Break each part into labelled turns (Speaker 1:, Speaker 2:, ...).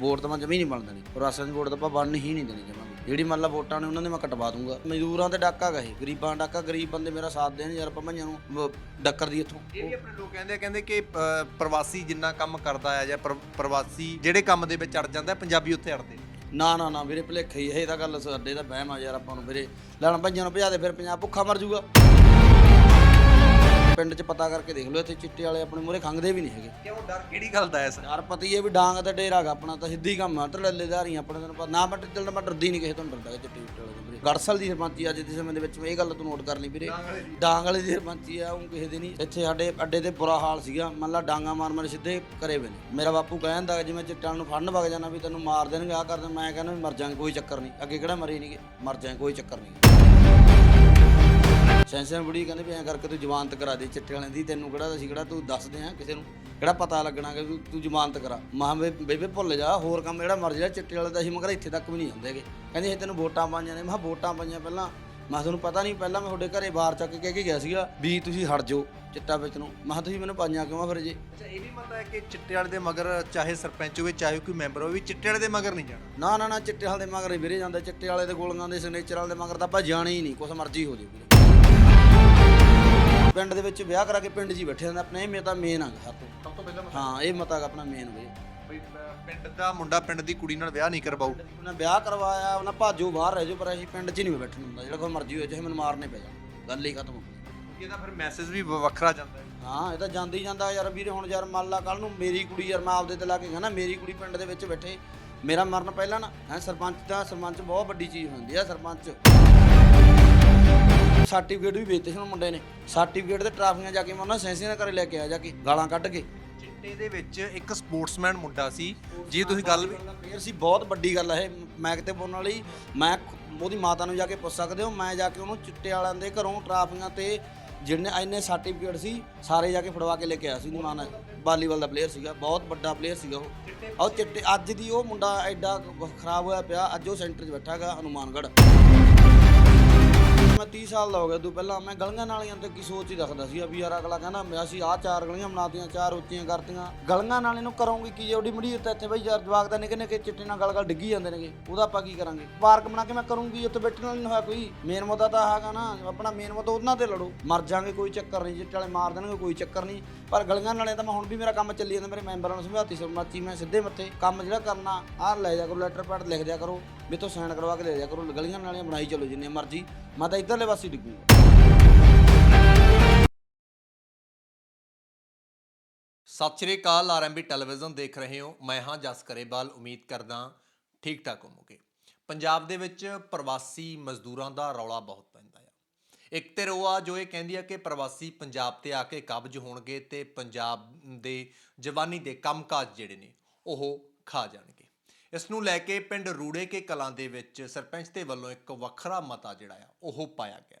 Speaker 1: Vote ਤਾਂ ਮੈਂ ਜਮੀ ਨਹੀਂ ਬਣ ਦੇਣੀ। ਪ੍ਰਵਾਸੀਆਂ ਦੀ ਵੋਟ ਤਾਂ ਆਪਾਂ ਬਣਨ ਹੀ ਨਹੀਂ ਦੇਣੀ ਜਮਾ ਜਿਹੜੀ ਮੰਨ ਲਾ ਵੋਟਾਂ ਨੇ ਉਹਨਾਂ ਦੇ ਮੈਂ ਕਟਵਾ ਦੂੰਗਾ। ਮਜ਼ਦੂਰਾਂ ਤੇ ਡਾਕਾ ਗਏ ਗਰੀਬਾਂ ਦਾ ਡਾਕਾ ਗਰੀਬ ਬੰਦੇ ਮੇਰਾ ਸਾਥ ਦੇਣ ਯਾਰ ਭਈਆਂ ਨੂੰ ਵ- ਡੱਕਰ ਦੀ ਇੱਥੋਂ।
Speaker 2: ਇਹ ਵੀ ਆਪਣੇ ਲੋਕ ਕਹਿੰਦੇ ਆ, ਕਹਿੰਦੇ ਕਿ ਅ, ਪ੍ਰਵਾਸੀ ਜਿੰਨਾ ਕੰਮ ਕਰਦਾ ਆ ਜਾਂ ਪ੍ਰ- ਪ੍ਰਵਾਸੀ ਜਿਹੜੇ ਕੰਮ ਦੇ ਵਿੱਚ ਅੜ ਜਾਂਦਾ ਪੰਜਾਬੀ ਉੱਥੇ ਅੜਦੇ ਨੇ।
Speaker 1: ਨਾ ਨਾ ਨਾ ਵੀਰੇ ਭੁਲੇਖੇ ਹੀ ਇਹ ਤਾਂ ਗੱਲ ਸਾਡੇ ਦਾ ਵਹਿਮ ਆ ਯਾਰ ਆਪਾਂ ਨੂੰ। ਵੀਰੇ ਲੈਣ ਭਈਆਂ ਨੂੰ ਭਜਾ ਦੇ ਫਿਰ ਪੰਜਾਬ ਭੁੱਖਾ ਮਰ ਜਾਊਗਾ। ਪਿੰਡ 'ਚ ਪਤਾ ਕਰਕੇ ਦੇਖ ਲਓ ਇੱਥੇ ਚਿੱਟੇ ਵਾਲੇ ਆਪਣੇ ਮੂਹਰੇ ਖੰਗਦੇ ਵੀ ਨਹੀਂ ਹੈਗੇ।
Speaker 2: ਕਿਉਂ ਡਰ ਕਿਹੜੀ ਗੱਲ ਦਾ ਐ ਸਰ
Speaker 1: ਯਾਰ ਪਤੀ ਇਹ ਵੀ ਡਾਂਗ ਤੇ ਡੇਰਾ ਗਾ ਆਪਣਾ ਤਾਂ ਸਿੱਧੀ ਕੰਮ ਆ ਢੱਲੇਦਾਰੀਆਂ ਆਪਣੇ ਤੈਨੂੰ ਪਤਾ ਨਾ ਮੈਂ ਟਿੱਲ ਮੈਂ ਡਰਦੀ ਨਹੀਂ ਕਿਸੇ ਤੋਂ ਡਰਦਾ ਚਿੱਟੇ ਚਿੱਟੇ ਵਾਲੇ ਤੋਂ ਵੀਰੇ। ਗੜਸਲ ਦੀ ਸਰਪੰਚੀ ਅੱਜ ਦੇ ਸਮੇਂ ਦੇ ਵਿੱਚ ਇਹ ਗੱਲ ਤੂੰ ਨੋਟ ਕਰ ਲਈ ਵੀਰੇ। ਡਾਂਗ ਵਾਲੇ ਦੀ। ਸਰਪੰਚੀ ਆ ਉਹ ਕਿਸੇ ਦੀ ਨਹੀਂ। ਇੱਥੇ ਸਾਡੇ ਅੱਡੇ ਤੇ ਬੁਰਾ ਹਾਲ ਸੀਗਾ ਮੰਨ ਲਾ ਡਾਂਗਾ ਮਾਰ ਮਾਰ ਸਿੱਧੇ ਕਰੇ ਵੇ ਮੇਰਾ ਬਾਪੂ ਕਹਿੰਦਾ ਜਿਵੇਂ ਚਿੱਟਾਂ ਨੂੰ ਫੜਨ ਵਗ ਜਾਣਾ ਵੀ ਤੈਨੂੰ ਮਾਰ ਦੇਣਗੇ ਆ ਕਰਦੇ ਮੈਂ ਕਹਿੰਦਾ ਮਰ ਜਾਾਂਗੇ ਕੋਈ ਚੱਕਰ ਨਹੀਂ। ਅੱਗੇ ਕਿਹੜਾ ਮਰੇ ਨਹੀਂਗੇ ਮਰ ਜਾਾਂਗੇ ਕੋਈ ਚੱਕਰ ਨਹੀਂ। ਸੈਂਸਨ ਬੁੜੀ ਕਹਿੰਦੇ ਵੀ ਐਂ ਕਰਕੇ ਤੂੰ ਜ਼ਮਾਨਤ ਕਰਾ ਦੇ ਚਿੱਟੇ ਵਾਲਿਆਂ ਦੀ ਤੈਨੂੰ ਕਿਹੜਾ ਅਸੀਂ ਕਿਹੜਾ ਤੂੰ ਦੱਸਦੇ ਆ ਕਿਸੇ ਨੂੰ ਕਿਹੜਾ ਪਤਾ ਲੱਗਣਾ ਕਿ ਤੂੰ ਤੂੰ ਜ਼ਮਾਨਤ ਕਰਾ। ਮਾਂ ਬੇਬੇ ਭੁੱਲ ਜਾ ਹੋਰ ਕੰਮ ਜਿਹੜਾ ਮਰ ਜਾ ਚਿੱਟੇ ਵਾਲੇ ਦਾ ਅਸੀਂ ਮਗਰ ਇੱਥੇ ਤੱਕ ਵੀ ਨਹੀਂ ਹੈਗੇ। ਕਹਿੰਦੇ ਇਹ ਤੈਨੂੰ ਵੋਟਾਂ ਪਾਈਆਂ ਨੇ ਮੈਂ ਕਿਹਾ ਵੋਟਾਂ ਪਾਈਆਂ ਪਹਿਲਾਂ। ਮੈਂ ਕਿਹਾ ਤੁਹਾਨੂੰ ਪਤਾ ਨਹੀਂ ਪਹਿਲਾਂ ਮੈਂ ਤੁਹਾਡੇ ਘਰੇ ਬਾਹਰ ਚੱਕ ਕੇ ਕਹਿ ਕੇ ਗਿਆ ਸੀਗਾ ਵੀ ਤੁਸੀਂ ਹਟ ਜਾਓ ਚਿੱਟਾ ਵਿੱਚ ਨੂੰ। ਮੈਂ ਕਿਹਾ ਤੁਸੀਂ ਮੈਨੂੰ ਪਾਈਆਂ ਕਿਉਂ ਆ ਫਿਰ ਜੇ?
Speaker 2: ਅੱਛਾ ਇਹ ਵੀ ਪਤਾ ਹੈ ਕਿ ਚਿੱਟੇ ਵਾਲੇ ਦੇ ਮਗਰ ਚਾਹੇ ਸਰਪੰਚ ਹੋਵੇ ਚਾਹੇ ਕੋਈ ਮੈਂਬਰ ਹੋਵੇ ਚਿੱਟੇ ਵਾਲੇ ਦੇ ਮਗਰ ਨਹੀਂ ਜਾਣਾ।
Speaker 1: ਨਾ ਨਾ ਨਾ ਚਿੱਟੇ ਵਾਲੇ ਦੇ ਮਗਰ ਹੀ ਵੀਰੇ ਜਾਂਦਾ। ਚਿੱਟੇ ਵਾਲੇ ਦੇ ਗੋਲੀਆਂ ਦੇ ਸਿਗਨੇਚਰ ਵਾਲੇ ਦੇ ਮਗਰ ਤਾਂ ਆਪਾਂ ਜਾਣੇ ਹੀ ਨਹੀਂ ਕੁਛ ਮਰਜ਼ੀ ਹੋ ਜੇ ਵੀਰੇ। ਪਿੰਡ ਦੇ ਵਿੱਚ ਵਿਆਹ ਕਰਾ ਕੇ ਪਿੰਡ 'ਚ ਹੀ ਬੈਠੇ ਜਾਂਦੇ ਆਪਣੇ ਇਹ ਮੇਰਾ ਤਾਂ ਮੇਨ ਆ ਸਭ ਤੋਂ
Speaker 2: ਸਭ ਤੋਂ ਪਹਿਲਾਂ
Speaker 1: ਹਾਂ ਇਹ ਮਤਾ ਆਪਣਾ ਮੇਨ
Speaker 2: ਬਈ। ਪਿੰਡ ਦਾ ਮੁੰਡਾ ਪਿੰਡ ਦੀ ਕੁੜੀ ਨਾਲ ਵਿਆਹ ਨਹੀਂ ਕਰਵਾਉ
Speaker 1: ਉਹਨੇ ਵਿਆਹ ਕਰਵਾਇਆ ਉਹਨਾਂ ਭਾਜੋ ਬਾਹਰ ਰਹਿ ਜਾਓ ਪਰ ਅਸੀਂ ਪਿੰਡ 'ਚ ਹੀ ਨਹੀਂ ਬੈਠਣ ਹੁੰਦਾ ਜਿਹੜਾ ਕੋਈ ਮਰਜ਼ੀ ਹੋਏ ਚਾਹੇ ਮੈਨੂੰ ਮਾਰਨੇ ਪੈ ਜਾਣ ਗੱਲ ਹੀ ਖਤਮ ਹੋ ਗਈ।
Speaker 2: ਇਹਦਾ ਫਿਰ ਮੈਸੇਜ ਵੀ ਵ- ਵੱਖਰਾ ਜਾਂਦਾ ਹੈ।
Speaker 1: ਹਾਂ ਇਹ ਤਾਂ ਜਾਂਦੀ ਜਾਂਦਾ ਯਾਰ ਵੀਰੇ ਹੁਣ ਯਾਰ ਮੰਨ ਲਾ ਕੱਲ ਨੂੰ ਮੇਰੀ ਕੁੜੀ ਯਾਰ ਮੈਂ ਆਪਦੇ ਤੇ ਲਾ ਕੇ ਕਹਿੰਦਾ ਮੇਰੀ ਕੁੜੀ ਪਿੰਡ ਦੇ ਵਿੱਚ ਬੈਠੇ ਮੇਰਾ ਮਰਨ ਪਹਿਲਾਂ ਨਾ ਹੈ ਸਰਪੰਚ ਦਾ ਸਰਪੰਚ ਬਹੁਤ ਵੱਡੀ ਚੀਜ਼ ਹੁੰਦੀ ਆ ਸਰਪੰਚ। ਸਰਟੀਫਿਕੇਟ ਵੀ ਵੇਚਤੇ ਸੀ ਉਹ ਮੁੰਡੇ ਨੇ। ਸਰਟੀਫਿਕੇਟ ਤੇ ਟਰਾਫੀਆਂ ਜਾ ਕੇ ਮੈਂ ਉਹਨਾਂ ਸੈਂਸੀਆਂ ਘਰੇ ਲੈ ਕੇ ਆ ਜਾ ਕੇ ਗਾਲਾਂ ਕੱਢ ਕੇ।
Speaker 2: ਚਿੱਟੇ ਦੇ ਵਿੱਚ ਇੱਕ ਸਪੋਰਟਸਮੈਨ ਮੁੰਡਾ ਸੀ। ਜੀ ਤੁਸੀਂ ਗੱਲ ਵੀ
Speaker 1: ਪਲੇਅਰ ਸੀ ਬਹੁਤ ਵੱਡੀ ਗੱਲ ਹੈ ਇਹ। ਮੈਕ ਤੇ ਬੋਲਣ ਵਾਲੀ ਮੈਂ ਉਹਦੀ ਮਾਤਾ ਨੂੰ ਜਾ ਕੇ ਪੁੱਛ ਸਕਦੇ ਹੋ। ਮੈਂ ਜਾ ਕੇ ਉਹਨੂੰ ਚਿੱਟੇ ਵਾਲਿਆਂ ਦੇ ਘਰੋਂ ਟਰਾਫੀਆਂ ਤੇ ਜਿਹਨੇ ਇੰਨੇ ਸਰਟੀਫਿਕੇਟ ਸੀ ਸਾਰੇ ਜਾ ਕੇ ਫੜਵਾ ਕੇ ਲੈ ਕੇ ਆਇਆ ਸੀ ਉਹਦੀ ਮਾਂ ਨੇ ਵਾਲੀਬਾਲ ਦਾ ਪਲੇਅਰ ਸੀਗਾ ਬਹੁਤ ਵੱਡਾ ਪਲੇਅਰ ਸੀਗਾ ਉਹ। ਉਹ ਚਿੱਟੇ ਅੱਜ ਦੀ ਉਹ ਮੁੰਡਾ ਐਡਾ ਖਰਾਬ ਹੋਇਆ ਪਿਆ ਅੱਜ ਉਹ ਸੈਂਟਰ 'ਚ ਬੈਠਾ ਹੈਗਾ ਹਨੂਮਾਨਗੜ੍ਹ। ਮੈਂ 30 ਸਾਲ ਦਾ ਹੋ ਗਿਆ, ਤੂੰ ਪਹਿਲਾਂ ਮੈਂ ਗਲੀਆਂ ਨਾਲੀਆਂ ਤੇ ਕੀ ਸੋਚ ਹੀ ਰੱਖਦਾ ਸੀ, ਵੀ ਯਾਰ ਅਗਲਾ ਕਹਿੰਦਾ ਮੈਂ ਅਸੀਂ ਆਹ ਚਾਰ ਗਲੀਆਂ ਬਣਾਤੀਆਂ, ਚਾਰ ਉੱਚੀਆਂ ਕਰਤੀਆਂ। ਗਲੀਆਂ ਨਾਲੇ ਨੂੰ ਕਰੋਗੇ ਕੀ ਜਿਹੜੀ ਮੜੀ ਉੱਤੇ ਇੱਥੇ ਬਈ ਯਾਰ ਜਵਾਕ ਦਾ ਨਿੱਕੇ ਨਿੱਕੇ ਚਿੱਟੇ ਨਾਲ ਗਲ ਗਲ ਡਿੱਗੀ ਜਾਂਦੇ ਨੇਗੇ, ਉਹਦਾ ਆਪਾਂ ਕੀ ਕਰਾਂਗੇ? ਪਾਰਕ ਬਣਾ ਕੇ ਮੈਂ ਕਰੂੰਗੀ, ਉੱਥੇ ਬੈਠਣ ਨਾਲ ਨਹੀਂ ਹੋਇਆ ਕੋਈ? ਮੇਨ ਮੁੱਦਾ ਤਾਂ ਹੈਗਾ ਨਾ, ਆਪਣਾ ਮੇਨ ਮੁੱਦਾ ਉਹਨਾਂ ਤੇ ਲੜੋ। ਮਰ ਜਾਾਂਗੇ, ਕੋਈ ਚੱਕਰ ਨਹੀਂ ਚਿੱਟੇ ਵਾਲੇ ਮਾਰ ਦੇਣਗੇ, ਕੋਈ ਚੱਕਰ ਨਹੀਂ। ਪਰ ਗਲੀਆਂ ਨਾਲੇ ਤਾਂ ਮੈਂ ਹੁਣ ਵੀ ਮੇਰਾ ਕੰਮ ਚੱਲੀ ਜਾਂਦਾ, ਮੇਰੇ ਮੈਂਬਰਾਂ ਨੂੰ ਸਮਝਾਤੀ ਸਰਮਾਚੀ ਮੈਂ ਸਿੱਧੇ ਮੱਥੇ, ਕੰਮ ਜਿਹੜਾ ਕਰਨਾ, ਆਹ ਲੈ ਜਾ ਕਰੋ ਲੈਟਰ ਪੈਡ ਲਿਖ ਦਿਆ ਕਰੋ, ਵੀ ਤੋਂ ਸਾਈਨ ਕਰਵਾ ਕੇ ਲੈ ਜਾ ਕਰੋ, ਗਲੀਆਂ ਨਾਲੀਆਂ ਬਣਾਈ ਚਲੋ ਜਿੰਨੇ ਮਰਜ਼ੀ, ਮੈਂ ਤਾਂ ਇੱਧਰਲੇ ਪਾਸੇ ਹੀ ਡਿੱਗੂਗਾ
Speaker 2: ਸਤਿ ਸ਼੍ਰੀ ਅਕਾਲ ਆਰਐਮਬੀ ਟੈਲੀਵਿਜ਼ਨ ਦੇਖ ਰਹੇ ਹੋ, ਮੈਂ ਹਾਂ ਜਸ ਕਰੇਵਾਲ, ਉਮੀਦ ਕਰਦਾ ਠੀਕ ਠਾਕ ਹੋਵੋਗੇ। ਪੰਜਾਬ ਦੇ ਵਿੱਚ ਪ੍ਰਵਾਸੀ ਮਜ਼ਦੂਰਾਂ ਦਾ ਰੌਲਾ ਬਹੁਤ ਇੱਕ ਤੇ ਰੋਆ ਜੋ ਇਹ ਕਹਿੰਦੀ ਆ ਕਿ ਪ੍ਰਵਾਸੀ ਪੰਜਾਬ ਤੇ ਆ ਕੇ ਕਬਜ਼ ਹੋਣਗੇ ਤੇ ਪੰਜਾਬ ਦੇ ਜਵਾਨੀ ਦੇ ਕੰਮਕਾਜ ਜਿਹੜੇ ਨੇ ਉਹ ਖਾ ਜਾਣਗੇ। ਇਸ ਨੂੰ ਲੈ ਕੇ ਪਿੰਡ ਰੂੜੇ ਕੇ ਕਲਾਂ ਦੇ ਵਿੱਚ ਸਰਪੰਚ ਦੇ ਵੱਲੋਂ ਇੱਕ ਵੱਖਰਾ ਮਤਾ ਜਿਹੜਾ ਆ, ਉਹ ਪਾਇਆ ਗਿਆ।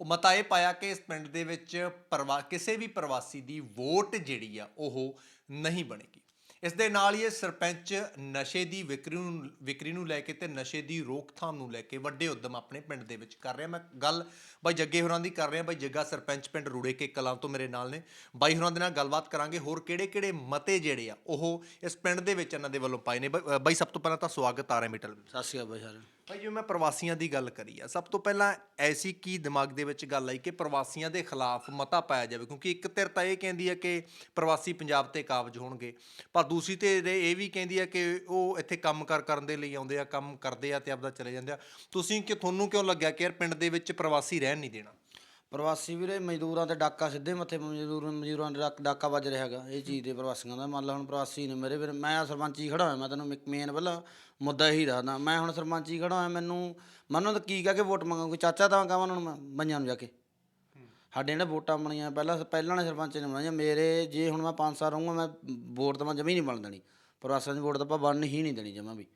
Speaker 2: ਉਹ ਮਤਾ ਇਹ ਪਾਇਆ ਕਿ ਇਸ ਪਿੰਡ ਦੇ ਵਿੱਚ ਪ੍ਰਵਾ, ਕਿਸੇ ਵੀ ਪ੍ਰਵਾਸੀ ਦੀ ਵੋਟ ਜਿਹੜੀ ਆ, ਉਹ ਨਹੀਂ ਬਣੇਗੀ। ਇਸ ਦੇ ਨਾਲ ਹੀ ਇਹ ਸਰਪੰਚ ਨਸ਼ੇ ਦੀ ਵਿਕਰੀ ਨੂੰ ਵਿਕਰੀ ਨੂੰ ਲੈ ਕੇ ਤੇ ਨਸ਼ੇ ਦੀ ਰੋਕਥਾਮ ਨੂੰ ਲੈ ਕੇ ਵੱਡੇ ਉਦਮ ਆਪਣੇ ਪਿੰਡ ਦੇ ਵਿੱਚ ਕਰ ਰਿਹਾ। ਮੈਂ ਗੱਲ ਬਾਈ ਜੱਗੇ ਹੋਰਾਂ ਦੀ ਕਰ ਰਿਹਾ। ਬਾਈ ਜੱਗਾ, ਸਰਪੰਚ ਪਿੰਡ ਰੂੜੇ ਕੇ ਕਲਾਂ ਤੋਂ ਮੇਰੇ ਨਾਲ ਨੇ। ਬਾਈ ਹੋਰਾਂ ਦੇ ਨਾਲ ਗੱਲਬਾਤ ਕਰਾਂਗੇ। ਹੋਰ ਕਿਹੜੇ-ਕਿਹੜੇ ਮਤੇ ਜਿਹੜੇ ਆ ਉਹ ਇਸ ਪਿੰਡ ਦੇ ਵਿੱਚ ਇਹਨਾਂ ਦੇ ਵੱਲੋਂ ਪਾਏ ਨੇ। ਬਾਈ- ਬਾਈ ਸਭ ਤੋਂ ਪਹਿਲਾਂ ਤਾਂ ਸਵਾਗਤ ਆ ਰਿਹਾ ਮੀਟਲ
Speaker 1: ਸਤਿ ਸ਼੍ਰੀ ਅਕਾਲ ਬਾਈ ਸਾਰਿਆਂ ਨੂੰ।
Speaker 2: ਭਾਈ ਜਿਵੇਂ ਮੈਂ ਪ੍ਰਵਾਸੀਆਂ ਦੀ ਗੱਲ ਕਰੀ ਆ, ਸਭ ਤੋਂ ਪਹਿਲਾਂ ਐਸੀ ਕੀ ਦਿਮਾਗ ਦੇ ਵਿੱਚ ਗੱਲ ਆਈ ਕਿ ਪ੍ਰਵਾਸੀਆਂ ਦੇ ਖਿਲਾਫ ਮਤਾ ਪਾਇਆ ਜਾਵੇ, ਕਿਉਂਕਿ ਇੱਕ ਧਿਰ ਤਾਂ ਇਹ ਕਹਿੰਦੀ ਹੈ ਕਿ ਪ੍ਰਵਾਸੀ ਪੰਜਾਬ ਤੇ ਕਾਬਜ ਹੋਣਗੇ, ਪਰ ਦੂਸਰੀ ਧਿਰ ਇਹ ਵੀ ਕਹਿੰਦੀ ਹੈ ਕਿ ਉਹ ਇੱਥੇ ਕੰਮ ਕਰ ਕਰਨ ਦੇ ਲਈ ਆਉਂਦੇ ਆ, ਕੰਮ ਕਰਦੇ ਆ ਤੇ ਆਪਦਾ ਚਲੇ ਜਾਂਦੇ ਆ। ਤੁਸੀਂ ਕਿ, ਤੁਹਾਨੂੰ ਕਿਉਂ ਲੱਗਿਆ ਕਿ ਯਾਰ ਪਿੰਡ ਦੇ ਵਿੱਚ ਪ੍ਰਵਾਸੀ ਰਹਿਣ ਨਹੀਂ ਦੇਣਾ?
Speaker 1: ਪ੍ਰਵਾਸੀ ਵੀਰੇ, ਮਜ਼ਦੂਰਾਂ ਤੇ ਡਾਕਾ ਸਿੱਧੇ ਮੱਥੇ, ਮਜ਼ਦੂਰ, ਮਜ਼ਦੂਰਾਂ ਦੇ ਡਾਕ- ਡਾਕਾ ਵੱਜ ਰਿਹਾ ਹੈਗਾ। ਇਹ ਚੀਜ਼ ਦੇ ਪ੍ਰਵਾਸੀਆਂ ਦਾ ਮੰਨ ਲਾ ਹੁਣ ਪ੍ਰਵਾਸੀ ਨੇ ਮੇਰੇ ਵੀਰ, ਮੈਂ ਸਰਪੰਚ ਹੀ ਖੜਾ ਹੋਇਆ, ਮੈਂ ਤੈਨੂੰ ਮੇਨ ਪਹਿਲਾਂ ਮੁੱਦਾ ਇਹੀ ਦੱਸਦਾ। ਮੈਂ ਹੁਣ ਸਰਪੰਚ ਹੀ ਖੜਾ ਹੋਇਆ, ਮੈਨੂੰ ਮੈਨੂੰ ਤਾਂ ਕੀ ਕਹਿ ਕੇ ਵੋਟ ਮੰਗਾਂ, ਕੋਈ ਚਾਚਾ ਤਾਂ ਕਹਾਂ ਉਹਨਾਂ ਨੂੰ ਮੈਂ ਬੰਜਾਂ ਨੂੰ ਜਾ ਕੇ। ਸਾਡੇ ਜਿਹੜੇ ਵੋਟਾਂ ਬਣੀਆਂ, ਪਹਿਲਾਂ ਪਹਿਲਾਂ ਨੇ ਸਰਪੰਚ ਨੇ ਬਣਾਈਆਂ। ਮੇਰੇ ਜੇ ਹੁਣ ਮੈਂ 5 ਸਾਲ ਰਹੂੰਗਾ, ਮੈਂ ਵੋਟ ਤਾਂ ਮੈਂ ਜਮੀ ਨਹੀਂ ਬਣ ਦੇਣੀ। ਪ੍ਰਵਾਸੀਆਂ ਦੀ ਵੋਟ ਤਾਂ ਆਪਾਂ ਬਣ ਹੀ ਨਹੀਂ ਦੇਣੀ ਜਮਾ ਵੀ।